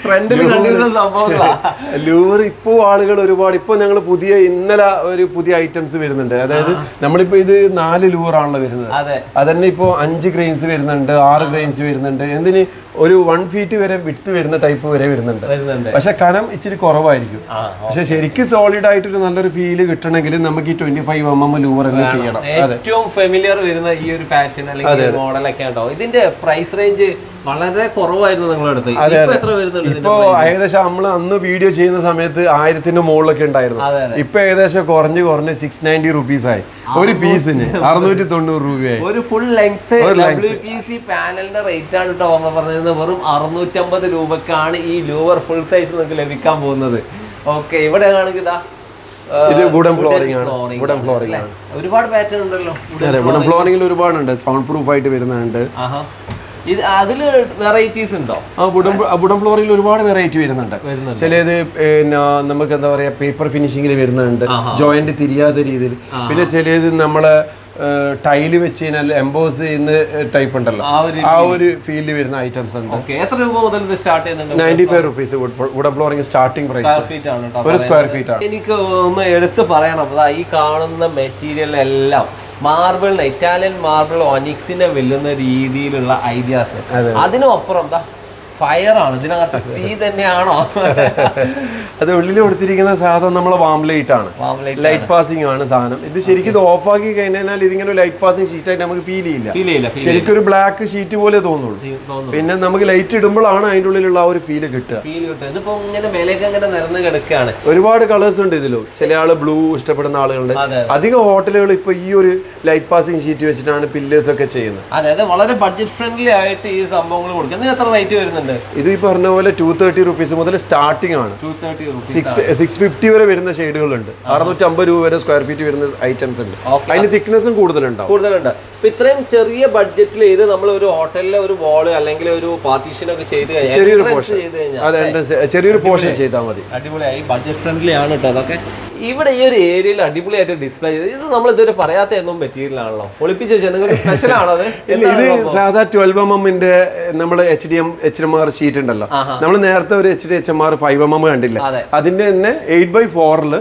ഫ്രണ്ടിൽ കണ്ടിരുന്ന സംഭവങ്ങളാ. ലൂർ ഇപ്പോൾ ആളുകൾ ഒരുപാട് ഇപ്പോൾ ഞങ്ങൾ പുതിയ ഇന്നലെ ഒരു പുതിയ ഐറ്റംസ് വരുന്നുണ്ട്. അതായത് നമ്മളിപ്പോ ഇത് നാല് ലൂറാണല്ലോ വരുന്നത്. അതെ. അതന്നെ ഇപ്പോൾ അഞ്ച് ഗ്രെയിൻസ് വരുന്നുണ്ട് ആറ് ഗ്രെയിൻസ് വരുന്നുണ്ട്. എന്തിന്? ഒരു വൺ ഫീറ്റ് വരെ വിട്ട് വരുന്ന ടൈപ്പ് വരെ വരുന്നുണ്ട്. പക്ഷെ കനം ഇച്ചിരി കുറവായിരിക്കും. പക്ഷെ ശരിക്കും സോളിഡ് ആയിട്ട് ഒരു നല്ലൊരു ഫീൽ കിട്ടണമെങ്കിൽ നമുക്ക് ഈ twenty five M M louver എല്ലാം ചെയ്യണം. അതെ. ഏറ്റവും ഫെമിലിയർ വരുന്ന ഈ ഒരു പാറ്റേൺ അല്ലെങ്കിൽ മോഡലൊക്കെ ഉണ്ടോ? ഇതിന്റെ പ്രൈസ് റേഞ്ച് വളരെ കുറവായിരുന്നു നിങ്ങളുടെ അടുത്ത്. ഇപ്പൊ എത്ര വരുന്നുണ്ട് ഇപ്പോ ഏകദേശം നമ്മൾ അന്ന് വീഡിയോ ചെയ്യുന്ന സമയത്ത് ആയിരത്തിന്റെ മുകളിലൊക്കെ ഉണ്ടായിരുന്നു. ഇപ്പൊ ഏകദേശം കുറഞ്ഞ് കുറഞ്ഞ് സിക്സ് നയന്റി റുപ്പീസ് ആയി. ഒരു പീസിന് അറുന്നൂറ്റി തൊണ്ണൂറ് രൂപയായി. ഒരു full length W P C പാനലിന്റെ rate ആണ് കേട്ടോ ഓമ പറഞ്ഞത് വെറും അറുന്നൂറ്റമ്പത് രൂപക്കാണ് ഈ ലോവർ ഫുൾ സൈസ് നിങ്ങൾക്ക് ലഭിക്കാൻ പോകുന്നത്. ഓക്കെ ഇവിടെ കാണുക ഇതാ ഇത് വുഡൻ ഫ്ലോറിംഗ് ആണ്. വുഡൻ ഫ്ലോറിംഗ് ആണ് ഒരുപാട് പാറ്റേൺ ഉണ്ടല്ലോ അതെ വുഡൻ ഫ്ലോറിംഗിൽ ഒരുപാടുണ്ട്. സൗണ്ട് പ്രൂഫ് ആയിട്ട് വരുന്നുണ്ട് ഇത് അതിൽ വെറൈറ്റീസ് ഉണ്ടോ? ആ വുഡൻ വുഡൻ ഫ്ലോറിൽ ഒരുപാട് വെറൈറ്റി വരുന്നുണ്ട്. വരുന്നുണ്ട്. ചിലത് പിന്നെ നമുക്ക് എന്താ പറയാ പേപ്പർ ഫിനിഷിംഗിൽ വരുന്നുണ്ട് ജോയിന്റ് തിരിയാത്ത രീതിയിൽ. പിന്നെ ചിലത് നമ്മളെ ടൈൽ വെച്ച് കഴിഞ്ഞാൽ എംബോസ് ചെയ്യുന്ന ടൈപ്പ് ഉണ്ടല്ലോ. ആ ഒരു ഫീൽഡിൽ വരുന്ന ഐറ്റംസ് ഉണ്ട്. എത്ര രൂപ മുതൽ സ്റ്റാർട്ട് ചെയ്യുന്നുണ്ട്? Ninety five rupees wood flooring starting price ഒരു സ്ക്വയർ ഫീറ്റ് ആണ്. എനിക്ക് ഒന്ന് എടുത്ത് പറയണം. ഈ കാണുന്ന മെറ്റീരിയൽ എല്ലാം മാർബിളിന് ഇറ്റാലിയൻ മാർബിൾ ഒനിക്സിനെ വെല്ലുന്ന രീതിയിലുള്ള ഐഡിയാസ് അതിനപ്പുറം എന്താ ഫയർ ആണ് ഇതിനകത്ത്. തീ തന്നെയാണോ? അത് ഉള്ളിൽ കൊടുത്തിരിക്കുന്ന സാധനം നമ്മളെ വാം ലൈറ്റ് ആണ്. ലൈറ്റ് പാസിംഗ് ആണ്. സാധനം. ഇത് ശരിക്കും ഇത് ഓഫ് ആക്കി കഴിഞ്ഞാൽ ഇതിങ്ങനെ ലൈറ്റ് പാസിംഗ് ഷീറ്റ് ആയിട്ട് നമുക്ക് ഫീൽ ചെയ്യില്ല. ശരിക്കും ഒരു ബ്ലാക്ക് ഷീറ്റ് പോലെ തോന്നുള്ളൂ. പിന്നെ നമുക്ക് ലൈറ്റ് ഇടുമ്പോഴാണ് അതിന്റെ ഉള്ളിലുള്ള ആ ഒരു ഫീൽ കിട്ടുക. ഫീൽ കിട്ടും ഇതിപ്പോ ഇങ്ങനെ മേലേക്ക് അങ്ങനെ കിടക്കുകയാണ്. ഒരുപാട് കളേഴ്സ് ഉണ്ട് ഇതിലും. ചില ആൾ ബ്ലൂ ഇഷ്ടപ്പെടുന്ന ആളുകളുണ്ട്. അധികം ഹോട്ടലുകൾ ഇപ്പൊ ഈ ഒരു ലൈറ്റ് പാസിംഗ് ഷീറ്റ് വെച്ചിട്ടാണ് പില്ലേഴ്സ് ഒക്കെ ചെയ്യുന്നത്. അതെ അതെ. വളരെ ബഡ്ജറ്റ് ഫ്രണ്ട്ലി ആയിട്ട് ഈ സംഭവങ്ങൾ കൊടുക്കുന്നത് എത്ര റേറ്റ് വരുന്നുണ്ട്? ഇത് ഈ പറഞ്ഞ പോലെ ടു തേർട്ടി റുപ്പീസ് മുതൽ സ്റ്റാർട്ടിംഗ് ആണ്. സിക്സ് സിക്സ് ഫിഫ്റ്റി വരെ വരുന്ന ഷെയ്ഡുകളുണ്ട് അറുന്നൂറ്റമ്പത് രൂപ വരെ സ്ക്വയർ ഫീറ്റ് വരുന്ന ഐറ്റംസ് ഉണ്ട്. അതിന് തിക്നെസ്സും കൂടുതലുണ്ട് കൂടുതലുണ്ട്. ഇപ്പൊ ഇത്രയും ചെറിയ ബഡ്ജറ്റിൽ ഇത് നമ്മൾ ഒരു ഹോട്ടലിലെ ഒരു വാൾ അല്ലെങ്കിൽ ഒരു പാർട്ടീഷൻ ഒക്കെ ചെയ്ത് ചെറിയൊരു പോർഷൻ ചെയ്ത് കഴിഞ്ഞാൽ അതെ ചെറിയൊരു പോർഷൻ ചെയ്താൽ മതി. അടിപൊളിയായി ബഡ്ജറ്റ് ഫ്രണ്ട്ലി ആണ് കേട്ടോ അതൊക്കെ ഇവിടെ ഈ ഒരു ഏരിയയിൽ അടിപൊളിയായിട്ട് ഡിസ്പ്ലേ ചെയ്ത് ഇത് നമ്മൾ ഇതുവരെ പറയാത്ത എന്നും മെറ്റീരിയൽ ആണല്ലോ. ഒളിപ്പിച്ച് വെച്ചാൽ നിങ്ങൾക്ക് സ്പെഷ്യൽ ആണോ അത്? ഇത് സാധാ ട്വൽവ് എം എമ്മിന്റെ നമ്മൾ H D M H M R sheet ഉണ്ടല്ലോ. നമ്മൾ നേരത്തെ ഒരു H D H M R five M M കണ്ടില്ല അതിന്റെ തന്നെ എയ്റ്റ് ബൈ ഫോറിൽ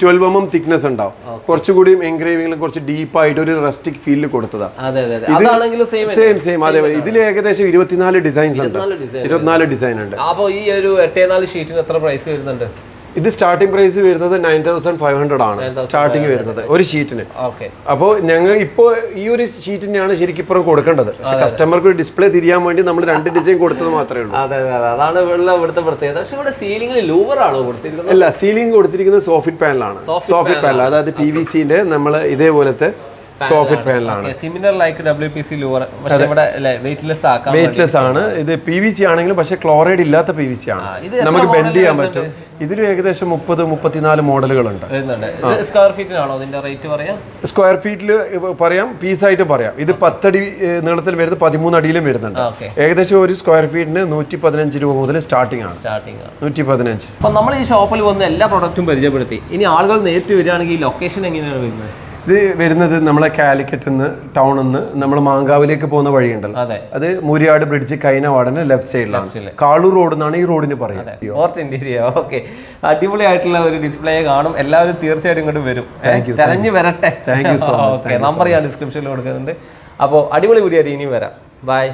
ട്വൽവ് എം എം തിക്നെസ് ഉണ്ടാവും. കുറച്ചുകൂടി എൻഗ്രേവിംഗിലും കുറച്ച് ഡീപ്പായിട്ട് ഒരു റസ്റ്റിക് ഫീലിൽ കൊടുത്തതാ. അതെ അതെ അതെ. അതാണെങ്കിലും സെയിം സെയിം അതെ ഇതിൽ ഏകദേശം ഇരുപത്തിനാല് ഡിസൈൻസ് ഉണ്ട്. ഇരുപത്തിനാല് ഡിസൈൻ ഉണ്ട്. അപ്പോൾ ഈ ഒരു എട്ടേ നാല് ഷീറ്റിന് എത്ര പ്രൈസ് വരുന്നുണ്ട്? ഇത് സ്റ്റാർട്ടിംഗ് പ്രൈസ് വരുന്നത് നയൻ തൗസൻഡ് ഫൈവ് ഹൺഡ്രഡ് ആണ്. സ്റ്റാർട്ടിംഗ് വരുന്നത് ഒരു ഷീറ്റിന് ഓക്കെ അപ്പോൾ ഞങ്ങൾ ഇപ്പോൾ ഈ ഒരു ഷീറ്റിനെയാണ് ശരിക്കും ഇപ്പുറം കൊടുക്കേണ്ടത്. പക്ഷെ കസ്റ്റമർക്ക് ഒരു ഡിസ്പ്ലേ തിരിയാൻ വേണ്ടി നമ്മൾ രണ്ട് ഡിസൈൻ കൊടുത്തത് മാത്രമേ ഉള്ളൂ. അതെ അതെ അതെ. അതാണ് ഇവിടെ ഇവിടുത്തെ പ്രത്യേകത. പക്ഷെ ഇവിടെ സീലിംഗിൽ ലൂവർ ആണോ കൊടുത്തിരിക്കുന്നത്? അല്ല സീലിംഗ് കൊടുത്തിരിക്കുന്നത് സോഫിറ്റ് പാനലാണ് സോഫിറ്റ് പാനൽ അതായത് പി വി സിന്റെ നമ്മൾ ഇതേപോലത്തെ soffit പാനലാണ് similar like W P C louver പക്ഷെ ഇവിടെ വെയിറ്റ്ലെസ് ആക്കാം വെയിറ്റ്ലെസ് ആണ്. ഇത് പി വി സി ആണെങ്കിലും പക്ഷെ ക്ലോറൈഡ് ഇല്ലാത്ത പി വി സി ആണ്. നമുക്ക് ബെൻഡ് ചെയ്യാൻ പറ്റും. ഇതിലും ഏകദേശം മുപ്പത് മുപ്പത്തിനാല് മോഡലുകളുണ്ട്. സ്ക്വയർ ഫീറ്റിനാണോ ഇതിന്റെ റേറ്റ് പറയാം? സ്ക്വയർ ഫീറ്റിൽ പറയാം പീസായിട്ട് പറയാം. ഇത് പത്തടി നീളത്തിൽ വരുന്നത് പതിമൂന്ന് അടിയിലും വരുന്നുണ്ട്. ഏകദേശം ഒരു സ്ക്വയർ ഫീറ്റിന് നൂറ്റി പതിനഞ്ച് രൂപ മുതൽ സ്റ്റാർട്ടിംഗ് ആണ്. നൂറ്റി പതിനഞ്ച് അപ്പൊ നമ്മൾ ഈ ഷോപ്പിൽ വന്ന് എല്ലാ പ്രൊഡക്റ്റും പരിചയപ്പെടുത്തി. ഇനി ആളുകൾ നേരിട്ട് വരികയാണെങ്കിൽ ലൊക്കേഷൻ എങ്ങനെയാണ് വരുന്നത്? ഇത് വരുന്നത് നമ്മളെ കാലിക്കറ്റ് നിന്ന് ടൗണിൽ നിന്ന് നമ്മൾ മാങ്കാവിലേക്ക് പോകുന്ന വഴിയുണ്ടല്ലോ. അതെ. അത് മൂരിയാട് ബ്രിഡ്ജ് കൈന വാടന് ലെഫ്റ്റ് സൈഡിലാണ്. കാളൂർ റോഡ് എന്നാണ് ഈ റോഡിന് പറയുന്നത് നോർത്ത് ഇന്റീരിയർ ഓക്കെ അടിപൊളിയായിട്ടുള്ള ഒരു ഡിസ്പ്ലേ കാണും. എല്ലാവരും തീർച്ചയായിട്ടും ഇങ്ങോട്ട് വരും. തെരഞ്ഞു വരട്ടെ. Thank you so much okay number ഞാൻ ഡിസ്ക്രിപ്ഷനിൽ കൊടുക്കുന്നുണ്ട്. അപ്പോൾ അടിപൊളി വീഡിയോ ഇനിയും വരാം. ബൈ